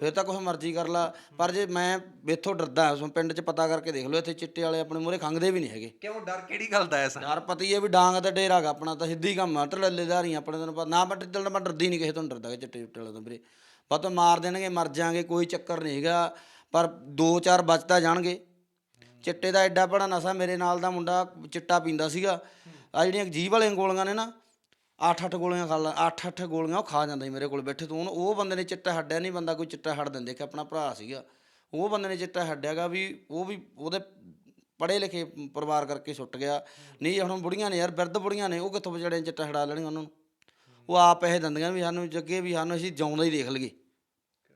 Speaker 1: ਫਿਰ ਤਾਂ ਕੁਛ ਮਰਜ਼ੀ ਕਰ ਲਾ। ਪਰ ਜੇ ਮੈਂ ਇੱਥੋਂ ਡਰਦਾ ਉਸ ਪਿੰਡ 'ਚ ਪਤਾ ਕਰਕੇ ਦੇਖ ਲਓ ਇੱਥੇ ਚਿੱਟੇ ਵਾਲੇ ਆਪਣੇ ਮੂਹਰੇ ਖੰਗਦੇ ਵੀ ਨਹੀਂ ਹੈਗੇ।
Speaker 2: ਕਿਉਂ? ਡਰ ਕਿਹੜੀ ਗੱਲ ਦਾ ਐਸਾ?
Speaker 1: ਯਾਰ ਪਤੀ ਹੈ ਵੀ ਡਾਂਗ ਦਾ ਡੇਰਾ ਗਾ ਆਪਣਾ ਤਾਂ ਸਿੱਧੀ ਕੰਮ ਆ ਟੱਲੇਦਾਰੀ ਆਪਣੇ ਤੈਨੂੰ ਪਤਾ। ਨਾ ਮੈਂ ਡਰਦੀ ਨਹੀਂ ਕਿਸੇ ਤੋਂ ਡਰਦਾ ਚਿੱਟੇ ਚੁੱਟੇ ਵਾਲੇ ਤੋਂ ਵੀਰੇ। ਪਤਾ ਮਾਰ ਦੇਣਗੇ ਮਰ ਜਾਾਂਗੇ ਕੋਈ ਚੱਕਰ ਨਹੀਂ ਹੈਗਾ। ਪਰ ਦੋ ਚਾਰ ਬਚਤਾ ਜਾਣਗੇ। ਚਿੱਟੇ ਦਾ ਐਡਾ ਬੜਾ ਨਸ਼ਾ ਮੇਰੇ ਨਾਲ ਦਾ ਮੁੰਡਾ ਚਿੱਟਾ ਪੀਂਦਾ ਸੀਗਾ। ਆ ਜਿਹੜੀਆਂ ਜੀਭ ਵਾਲੀਆਂ ਗੋਲੀਆਂ ਨੇ ਨਾ ਅੱਠ ਅੱਠ ਗੋਲੀਆਂ ਖਾ ਲਾ ਅੱਠ ਅੱਠ ਗੋਲੀਆਂ ਉਹ ਖਾ ਜਾਂਦਾ ਸੀ ਮੇਰੇ ਕੋਲ ਬੈਠੇ, ਤੋਂ ਉਹਨੂੰ- ਉਹ ਬੰਦੇ ਨੇ ਚਿੱਟਾ ਹੱਡਿਆ ਨਹੀਂ, ਬੰਦਾ ਕੋਈ ਚਿੱਟਾ ਹੱਡ ਦਿੰਦੇ ਕਿ ਆਪਣਾ ਭਰਾ ਸੀਗਾ, ਉਹ ਬੰਦੇ ਨੇ ਚਿੱਟਾ ਹੱਡਿਆਗਾ ਵੀ ਉਹ ਵੀ ਉਹਦੇ ਪੜ੍ਹੇ ਲਿਖੇ ਪਰਿਵਾਰ ਕਰਕੇ ਛੁੱਟ ਗਿਆ, ਨਹੀਂ ਹੁਣ ਬੁੜੀਆਂ ਨੇ ਯਾਰ, ਬਿਰਧ ਬੁੜੀਆਂ ਨੇ, ਉਹ ਕਿੱਥੋਂ ਵਿਚੜੇ ਚਿੱਟਾ ਛਡਾ ਲੈਣੀਆਂ ਉਹਨਾਂ ਨੂੰ? ਉਹ ਆਪ ਪੈਸੇ ਦਿੰਦੀਆਂ ਵੀ ਸਾਨੂੰ ਜੱਗੇ ਵੀ ਸਾਨੂੰ ਅਸੀਂ ਜਿਉਂਦਾ ਹੀ ਦੇਖ ਲਈਏ।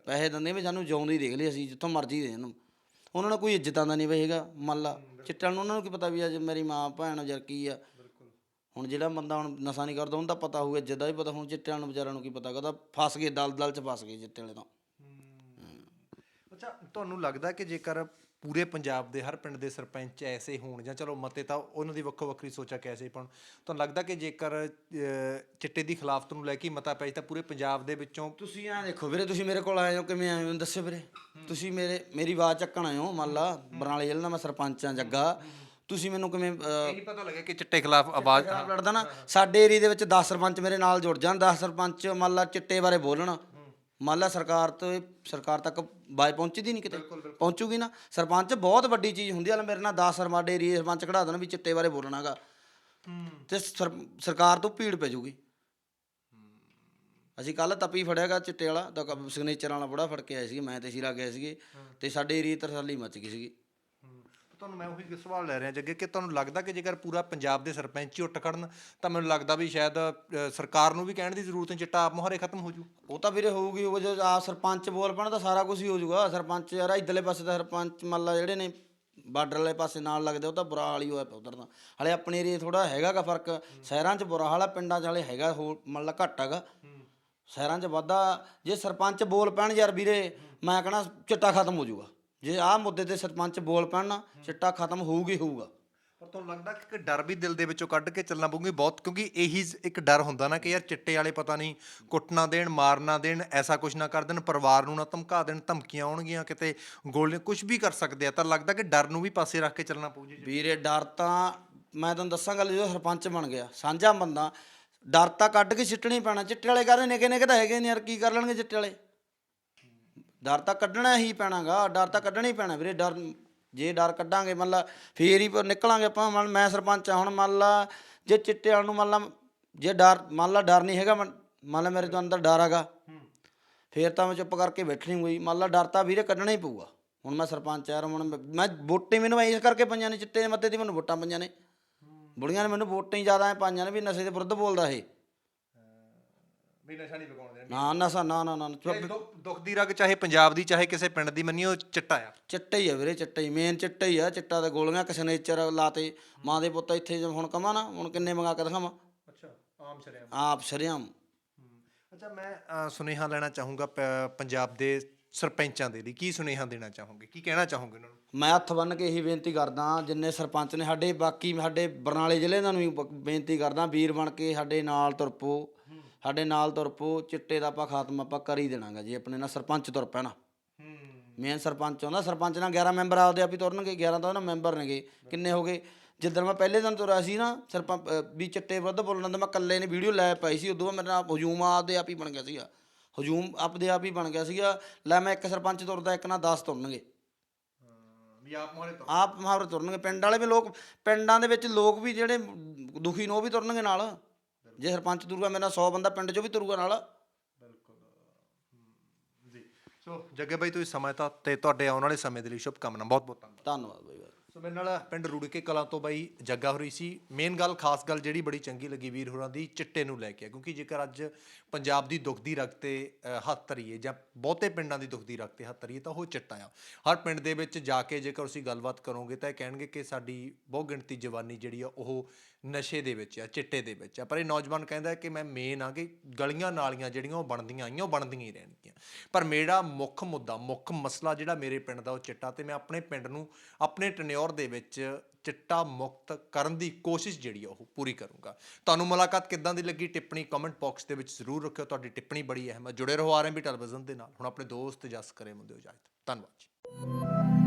Speaker 1: ਪੈਸੇ ਦਿੰਦੇ ਵੀ ਸਾਨੂੰ ਜਿਉਂਦਾ ਹੀ ਦੇਖ ਲਈ ਅਸੀਂ ਜਿੱਥੋਂ ਮਰਜ਼ੀ ਦੇ ਇਹਨੂੰ ਉਹਨਾਂ ਨੂੰ ਕੋਈ ਇੱਜ਼ਤਾਂ ਦਾ ਨਹੀਂ ਹੈਗਾ, ਮੰਨ ਲਾ, ਚਿੱਟਾ ਨੂੰ ਉਹਨਾਂ ਨੂੰ ਕੀ ਪਤਾ ਵੀ ਅੱਜ ਮੇਰੀ ਮਾਂ, ਭੈਣ ਯਾਰ ਕੀ ਆ ਹੁਣ ਜਿਹੜਾ ਬੰਦਾ ਹੁਣ ਨਸ਼ਾ ਨਹੀਂ ਕਰਦਾ ਉਹਨੂੰ ਤਾਂ ਪਤਾ ਹੋਊਗਾ ਇੱਜ਼ਤ ਦਾ ਵੀ ਪਤਾ ਹੁਣ ਚਿੱਟਿਆਂ ਨੂੰ ਵਿਚਾਰਿਆਂ ਨੂੰ ਕੀ ਪਤਾ ਕਹਦਾ ਫਸ ਗਏ ਦਲ ਦਲ ਚ ਫਸ ਗਏ ਚਿੱਟੇ ਵਾਲੇ ਤਾਂ।
Speaker 2: ਅੱਛਾ ਤੁਹਾਨੂੰ ਲੱਗਦਾ ਕਿ ਜੇਕਰ ਪੂਰੇ ਪੰਜਾਬ ਦੇ ਹਰ ਪਿੰਡ ਦੇ ਸਰਪੰਚ ਐਸੇ ਹੋਣ ਜਾਂ ਚਲੋ ਮਤੇ ਤਾਂ ਉਹਨਾਂ ਦੀ ਵੱਖੋ ਵੱਖਰੀ ਸੋਚਾ ਕੈਸੇ ਪਣ ਤੁਹਾਨੂੰ ਲੱਗਦਾ ਕਿ ਜੇਕਰ ਚਿੱਟੇ ਦੀ ਖਿਲਾਫਤ ਨੂੰ ਲੈ ਕੇ ਮਤਾ ਪੈ ਤਾਂ ਪੂਰੇ ਪੰਜਾਬ ਦੇ ਵਿੱਚੋਂ
Speaker 1: ਤੁਸੀਂ ਐਂ ਦੇਖੋ ਵੀਰੇ ਤੁਸੀਂ ਮੇਰੇ ਕੋਲ ਆਏ ਹੋ ਕਿਵੇਂ ਆਏ ਹੋ ਦੱਸਿਓ ਵੀਰੇ। ਤੁਸੀਂ ਮੇਰੇ ਮੇਰੀ ਆਵਾਜ਼ ਚੱਕਣ ਆਏ ਹੋ ਮੰਨ ਲਾ ਬਰਨਾਲੇ ਜ਼ਿਲ੍ਹੇ ਦਾ ਮੈਂ ਸਰਪੰਚ ਆ ਜੱਗਾ। ਤੁਸੀਂ ਮੈਨੂੰ ਕਿਵੇਂ ਅਹ,
Speaker 2: ਨਹੀਂ ਪਤਾ ਲੱਗਿਆ ਕਿ ਚਿੱਟੇ ਖਿਲਾਫ ਆਵਾਜ਼
Speaker 1: ਖਿਲਾਫ ਲੜਦਾ ਨਾ ਸਾਡੇ ਏਰੀਆ ਦੇ ਵਿੱਚ 10 ਸਰਪੰਚ ਮੇਰੇ ਨਾਲ ਜੁੜ ਜਾਣ 10 ਸਰਪੰਚ ਮੰਨ ਲਾ ਚਿੱਟੇ ਬਾਰੇ ਬੋਲਣ। ਮੰਨ ਲਾ ਸਰਕਾਰ ਤੋਂ ਇਹ ਸਰਕਾਰ ਤੱਕ ਬਾਈ ਪਹੁੰਚਦੀ ਨਹੀਂ ਕਿਤੇ। ਪਹੁੰਚੂਗੀ ਨਾ। ਸਰਪੰਚ ਬਹੁਤ ਵੱਡੀ ਚੀਜ਼ ਹੁੰਦੀ ਆ ਲੈ ਮੇਰੇ ਨਾਲ 10 ਸਰਮਾਡੇ ਏਰੀਆ ਸਰਪੰਚ ਖੜਾ ਦੇਣ ਵੀ ਚਿੱਟੇ ਬਾਰੇ ਬੋਲਣਾਗਾ ਤੇ ਸਰ- ਸਰਕਾਰ ਤੋਂ ਭੀੜ ਪੈ ਜਾਊਗੀ ਅਸੀਂ ਕੱਲ ਤਪੀ ਫੜਿਆਗਾ ਚਿੱਟੇ ਵਾਲਾ ਦਾ ਸਿਗਨੇਚਰ ਵਾਲਾ ਬੜਾ ਫੜ ਕੇ ਆਏ ਸੀ ਮੈਂ ਤੇ ਸ਼ੀਰਾ ਗਏ ਸੀਗੇ ਤੇ ਸਾਡੇ ਏਰੀਆ ਤਰਸਾਲੀ ਮਚ ਗਈ ਸੀਗੀ।
Speaker 2: ਤੁਹਾਨੂੰ ਮੈਂ ਉਹੀ ਸਵਾਲ ਲੈ ਰਿਹਾ ਜੱਗੇ ਕਿ ਤੁਹਾਨੂੰ ਲੱਗਦਾ ਕਿ ਜੇਕਰ ਪੂਰਾ ਪੰਜਾਬ ਦੇ ਸਰਪੰਚ ਹੀ ਉੱਠ ਖੜਨ ਤਾਂ ਮੈਨੂੰ ਲੱਗਦਾ ਵੀ ਸ਼ਾਇਦ ਅਹ, ਸਰਕਾਰ ਨੂੰ ਵੀ ਕਹਿਣ ਦੀ ਜ਼ਰੂਰਤ ਨਹੀਂ ਚਿੱਟਾ ਆਪ ਮੁਹਾਰੇ ਖਤਮ ਹੋ ਜੂ।
Speaker 1: ਉਹ ਤਾਂ ਵੀਰੇ ਹੋਊਗੀ ਉਹ ਜੇ ਆ ਸਰਪੰਚ ਬੋਲ ਪੈਣ ਤਾਂ ਸਾਰਾ ਕੁਝ ਹੀ ਹੋ ਜਾਊਗਾ ਸਰਪੰਚ ਯਾਰ ਇਧਰਲੇ ਪਾਸੇ ਦਾ ਸਰਪੰਚ ਮੰਨ ਲਾ ਜਿਹੜੇ ਨੇ ਬਾਰਡਰ ਵਾਲੇ ਪਾਸੇ ਨਾਲ ਲੱਗਦੇ ਉਹ ਤਾਂ ਬੁਰਾ ਹਾਲ ਹੀ ਹੋਇਆ ਪਿਆ ਉਧਰ ਤਾਂ। ਹਲੇ ਆਪਣੇ ਏਰੀਏ ਥੋੜਾ ਹੈਗਾਗਾ ਫ਼ਰਕ। ਸ਼ਹਿਰਾਂ 'ਚ ਬੁਰਾ ਹਾਲ ਆ ਪਿੰਡਾਂ 'ਚ ਹਲੇ ਹੈਗਾ ਹੋਰ ਮੰਨ ਲਾ ਘੱਟ ਹੈਗਾ। ਸ਼ਹਿਰਾਂ 'ਚ ਵਾਧਾ ਜੇ ਸਰਪੰਚ ਬੋਲ ਪੈਣ ਯਾਰ ਵੀਰੇ ਮੈਂ ਕਹਣਾ ਚਿੱਟਾ ਖਤਮ ਹੋ ਜਾਊਗਾ ਜੇ ਆਹ ਮੁੱਦੇ ਤੇ ਸਰਪੰਚ ਬੋਲ ਪੈਣ ਨਾ ਚਿੱਟਾ ਖਤਮ ਹੋਊਗੀ ਹੋਊਗਾ।
Speaker 2: ਪਰ ਤੁਹਾਨੂੰ ਲੱਗਦਾ ਕਿ ਇੱਕ ਡਰ ਵੀ ਦਿਲ ਦੇ ਵਿੱਚੋਂ ਕੱਢ ਕੇ ਚੱਲਣਾ ਪਊਗੀ? ਬਹੁਤ ਕਿਉਂਕਿ ਇਹੀ ਇੱਕ ਡਰ ਹੁੰਦਾ ਨਾ ਕਿ ਯਾਰ ਚਿੱਟੇ ਵਾਲੇ ਪਤਾ ਨਹੀਂ ਕੁੱਟਣਾ ਦੇਣ ਮਾਰਨਾ ਦੇਣ ਐਸਾ ਕੁਝ ਨਾ ਕਰ ਦੇਣ ਪਰਿਵਾਰ ਨੂੰ ਨਾ ਧਮਕਾ ਦੇਣ ਧਮਕੀਆਂ ਆਉਣਗੀਆਂ ਕਿਤੇ ਗੋਲੀਆਂ ਕੁਝ ਵੀ ਕਰ ਸਕਦੇ ਆ। ਤਾਂ ਲੱਗਦਾ ਕਿ ਡਰ ਨੂੰ ਵੀ ਪਾਸੇ ਰੱਖ ਕੇ ਚੱਲਣਾ ਪਊ ਜੀ।
Speaker 1: ਵੀਰੇ ਡਰ ਤਾਂ ਮੈਂ ਤੁਹਾਨੂੰ ਦੱਸਾਂ ਗੱਲ ਜਦੋਂ ਸਰਪੰਚ ਬਣ ਗਿਆ ਸਾਂਝਾ ਬੰਦਾ ਡਰ ਤਾਂ ਕੱਢ ਕੇ ਸਿੱਟਣੀ ਪੈਣਾ। ਚਿੱਟੇ ਵਾਲੇ ਕਹਿੰਦੇ ਨਿੱਕੇ ਨਿੱਕੇ ਤਾਂ ਹੈਗੇ ਨੇ ਯਾਰ ਕੀ ਕਰ ਲੈਣਗੇ ਚਿੱਟੇ ਵਾਲੇ? ਡਰ ਤਾਂ ਕੱਢਣਾ ਹੀ ਪੈਣਾਗਾ ਡਰ ਤਾਂ ਕੱਢਣਾ ਹੀ ਪੈਣਾ ਵੀਰੇ ਡਰ ਜੇ ਡਰ ਕੱਢਾਂਗੇ ਮੰਨ ਲਾ ਫੇਰ ਹੀ ਨਿਕਲਾਂਗੇ ਆਪਾਂ ਮੰਨ ਮੈਂ ਸਰਪੰਚ ਆ ਹੁਣ ਮੰਨ ਲਾ ਜੇ ਚਿੱਟੇ ਵਾਲ ਨੂੰ ਮੰਨ ਲਾ ਜੇ ਡਰ ਮੰਨ ਲਾ ਡਰ ਨਹੀਂ ਹੈਗਾ ਮੰਨ ਲਾ ਮੇਰੇ ਤੋਂ ਅੰਦਰ ਡਰ ਹੈਗਾ। ਫੇਰ ਤਾਂ ਮੈਂ ਚੁੱਪ ਕਰਕੇ ਬੈਠਣੀ ਹੋਈ ਮੰਨ ਲਾ ਡਰ ਤਾਂ ਵੀਰੇ ਕੱਢਣਾ ਹੀ ਪਊਗਾ। ਹੁਣ ਮੈਂ ਸਰਪੰਚ ਆ ਹੁਣ ਮੈਂ- ਵੋਟੇ ਮੈਨੂੰ ਇਸ ਕਰਕੇ ਪਈਆਂ ਨੇ ਚਿੱਟੇ ਦੇ ਮੱਤੇ ਦੀ ਮੈਨੂੰ ਵੋਟਾਂ ਪਈਆਂ ਨੇ। ਬੁੜੀਆਂ ਨੇ ਮੈਨੂੰ ਵੋਟਾਂ ਹੀ ਜ਼ਿਆਦਾ ਪਾਈਆਂ ਨੇ ਵੀ ਨਸ਼ੇ ਦੇ ਵਿਰੁੱਧ ਬੋਲਦਾ ਇਹ।
Speaker 2: ਵੀ ਨਸ਼ਾ ਨਹੀਂ ਪਕਾਉਣ ਦੇਣ
Speaker 1: ਨਾ ਨਸ਼ਾ ਨਾ ਨਾ ਨਾ ਚੁੱਪ
Speaker 2: ਦੁੱਖ ਦੀ ਰਗ ਚਾਹੇ ਪੰਜਾਬ ਦੀ ਚਾਹੇ ਕਿਸੇ ਪਿੰਡ ਦੀ ਮੰਨੀ ਉਹ ਚਿੱਟਾ ਆ।
Speaker 1: ਚਿੱਟਾ ਹੀ ਆ ਵੀਰੇ ਚਿੱਟਾ ਹੀ ਮੇਨ ਚਿੱਟਾ ਹੀ ਆ। ਚਿੱਟਾ ਤੇ ਗੋਲੀਆਂ ਕਿਸੇ ਨੇਚਰ ਲਾਤੇ। ਮਾਂ ਦੇ ਪੁੱਤ ਇੱਥੇ ਜੇ ਹੁਣ ਕਮਾ ਨਾ ਹੁਣ ਕਿੰਨੇ ਮੰਗਾ ਕੇ ਦਿਖਾਵਾਂ?
Speaker 2: ਅੱਛਾ ਆਮ ਸ਼ਰਿਆਮ।
Speaker 1: ਆਪ ਸ਼ਰਿਆਮ।
Speaker 2: ਅੱਛਾ ਮੈਂ ਅ, ਸੁਨੇਹਾ ਲੈਣਾ ਚਾਹੂੰਗਾ ਪ- ਪੰਜਾਬ ਦੇ ਸਰਪੰਚਾਂ ਦੇ ਲਈ। ਕੀ ਸੁਨੇਹਾ ਦੇਣਾ ਚਾਹੋਗੇ? ਕੀ ਕਹਿਣਾ ਚਾਹੋਗੇ ਉਹਨਾਂ ਨੂੰ?
Speaker 1: ਮੈਂ ਹੱਥ ਬੰਨ ਕੇ ਇਹੀ ਬੇਨਤੀ ਕਰਦਾ ਜਿੰਨੇ ਸਰਪੰਚ ਨੇ ਸਾਡੇ ਬਾਕੀ ਸਾਡੇ ਬਰਨਾਲੇ ਜ਼ਿਲ੍ਹੇ ਦਾ ਨੂੰ ਵੀ ਬ- ਬੇਨਤੀ ਕਰਦਾ ਵੀਰ ਬਣ ਕੇ ਸਾਡੇ ਨਾਲ ਤੁਰਪੋ ਸਾਡੇ ਨਾਲ ਤੁਰਪੋ ਚਿੱਟੇ ਦਾ ਆਪਾਂ ਖਾਤਮਾ ਆਪਾਂ ਕਰ ਹੀ ਦੇਣਾਗਾ ਜੀ ਆਪਣੇ ਨਾਲ ਸਰਪੰਚ ਤੁਰ ਪੈਣਾ।
Speaker 2: ਹੂੰ।
Speaker 1: ਮੇਨ ਸਰਪੰਚ ਆਉਂਦਾ ਸਰਪੰਚ ਨਾਲ 11 ਮੈਂਬਰ ਆਪਦੇ ਆਪ ਹੀ ਤੁਰਨਗੇ 11 ਤਾਂ ਉਹਨਾਂ ਮੈਂਬਰ ਨੇਗੇ ਕਿੰਨੇ ਹੋ ਗਏ? ਜਿੱਦਣ ਮੈਂ ਪਹਿਲੇ ਦਿਨ ਤੁਰਿਆ ਸੀ ਨਾ ਸਰਪੰਚ ਵੀ ਚਿੱਟੇ ਵਿਰੁੱਧ ਬੋਲਣ ਦਾ ਮੈਂ ਇਕੱਲੇ ਨੇ ਵੀਡੀਓ ਲੈ ਪਾਈ ਸੀ ਉਦੋਂ ਬਾਅਦ ਮੇਰੇ ਨਾਲ ਹਜੂਮ ਆਪਦੇ ਆਪ ਹੀ ਬਣ ਗਿਆ ਸੀਗਾ। ਹਜੂਮ ਆਪਦੇ ਆਪ ਹੀ ਬਣ ਗਿਆ ਸੀਗਾ ਲੈ ਮੈਂ ਇੱਕ ਸਰਪੰਚ ਤੁਰਦਾ ਇੱਕ ਨਾਲ 10 ਤੁਰਨਗੇ।
Speaker 2: ਵੀ ਆਪ ਮੁਹਾਰੇ ਤੋਂ
Speaker 1: ਆਪ ਮੁਹਾਵਰੇ ਤੁਰਨਗੇ ਪਿੰਡ ਵਾਲੇ ਵੀ ਲੋਕ ਪਿੰਡਾਂ ਦੇ ਵਿੱਚ ਲੋਕ ਵੀ ਜਿਹੜੇ ਦੁਖੀ ਨੇ ਉਹ ਵੀ ਤੁਰਨਗੇ ਨਾਲ। ਜੇ ਸਰਪੰਚ ਤੁਰੂਗਾ ਮੇਰੇ ਨਾਲ 100 ਬੰਦਾ ਪਿੰਡ 'ਚੋਂ ਵੀ ਤੁਰੂਗਾ ਨਾਲ।
Speaker 2: ਜੀ। ਸੋ ਜੱਗੇ ਬਾਈ ਤੁਸੀਂ ਸਮਾਂ ਤਾਂ ਤੇ ਤੁਹਾਡੇ ਆਉਣ ਵਾਲੇ ਸਮੇਂ ਦੇ ਲਈ ਸ਼ੁਭ ਕਾਮਨਾ ਬਹੁਤ ਬਹੁਤ ਧੰਨਵਾਦ।
Speaker 1: ਧੰਨਵਾਦ ਬਾਈ ਬਾਈ।
Speaker 2: ਸੋ ਮੇਰੇ ਨਾਲ ਪਿੰਡ ਰੂੜਕੇ ਕਲਾਂ ਤੋਂ ਬਾਈ ਜੱਗਾ ਹੋ ਰਹੀ ਸੀ। ਮੇਨ ਗੱਲ ਖਾਸ ਗੱਲ ਜਿਹੜੀ ਬੜੀ ਚੰਗੀ ਲੱਗੀ ਵੀਰ ਹੋਰਾਂ ਦੀ ਚਿੱਟੇ ਨੂੰ ਲੈ ਕੇ ਆ। ਕਿਉਂਕਿ ਜੇਕਰ ਅੱਜ ਪੰਜਾਬ ਦੀ ਦੁੱਖ ਦੀ ਰਗ ਤੇ ਅ, ਹੱਥ ਧਰੀਏ ਜਾਂ ਬਹੁਤੇ ਪਿੰਡਾਂ ਦੀ ਦੁੱਖ ਦੀ ਰਗ ਤੇ ਹੱਥ ਧਰੀਏ ਤਾਂ ਉਹ ਚਿੱਟਾ ਆ। ਹਰ ਪਿੰਡ ਦੇ ਵਿੱਚ ਜਾ ਕੇ ਜੇਕਰ ਤੁਸੀਂ ਗੱਲਬਾਤ ਕਰੋਗੇ ਤਾਂ ਇਹ ਕਹਿਣਗੇ ਕਿ ਸਾਡੀ ਬਹੁ ਗਿਣਤੀ ਜਵਾਨੀ ਜਿਹੜੀ ਆ ਉਹ ਨਸ਼ੇ ਦੇ ਵਿੱਚ ਆ ਚਿੱਟੇ ਦੇ ਵਿੱਚ ਆ। ਪਰ ਇਹ ਨੌਜਵਾਨ ਕਹਿੰਦਾ ਕਿ ਮੈਂ ਮੇਨ ਆ ਕਿ ਗਲੀਆਂ ਨਾਲੀਆਂ ਜਿਹੜੀਆਂ ਉਹ ਬਣਦੀਆਂ ਆਈਆਂ, ਉਹ ਬਣਦੀਆਂ ਹੀ ਰਹਿਣਗੀਆਂ। ਪਰ ਮੇਰਾ ਮੁੱਖ ਮੁੱਦਾ, ਮੁੱਖ ਮਸਲਾ ਜਿਹੜਾ ਮੇਰੇ ਪਿੰਡ ਦਾ ਉਹ ਚਿੱਟਾ ਤੇ ਮੈਂ ਆਪਣੇ ਪਿੰਡ ਨੂੰ, ਆਪਣੇ ਟਨਿਓਰ ਦੇ ਵਿੱਚ ਚਿੱਟਾ ਮੁਕਤ ਕਰਨ ਦੀ ਕੋਸ਼ਿਸ਼ ਜਿਹੜੀ ਆ ਉਹ ਪੂਰੀ ਕਰੂੰਗਾ। ਤੁਹਾਨੂੰ ਮੁਲਾਕਾਤ ਕਿੱਦਾਂ ਦੀ ਲੱਗੀ? ਟਿੱਪਣੀ ਕਮੈਂਟ ਬਾਕਸ ਦੇ ਵਿੱਚ ਜ਼ਰੂਰ ਰੱਖਿਓ। ਤੁਹਾਡੀ ਟਿੱਪਣੀ ਬੜੀ ਅਹਿਮ ਹੈ ਜੁੜੇ ਰਹੋ ਆਰਐਮਬੀ ਟੈਲੀਵਿਜ਼ਨ ਦੇ ਨਾਲ। ਹੁਣ ਆਪਣੇ ਦੋਸਤ ਜਸ ਕਰੇ ਮੁੰਦੇ ਇਜਾਜ਼ਤ ਧੰਨਵਾਦ ਜੀ।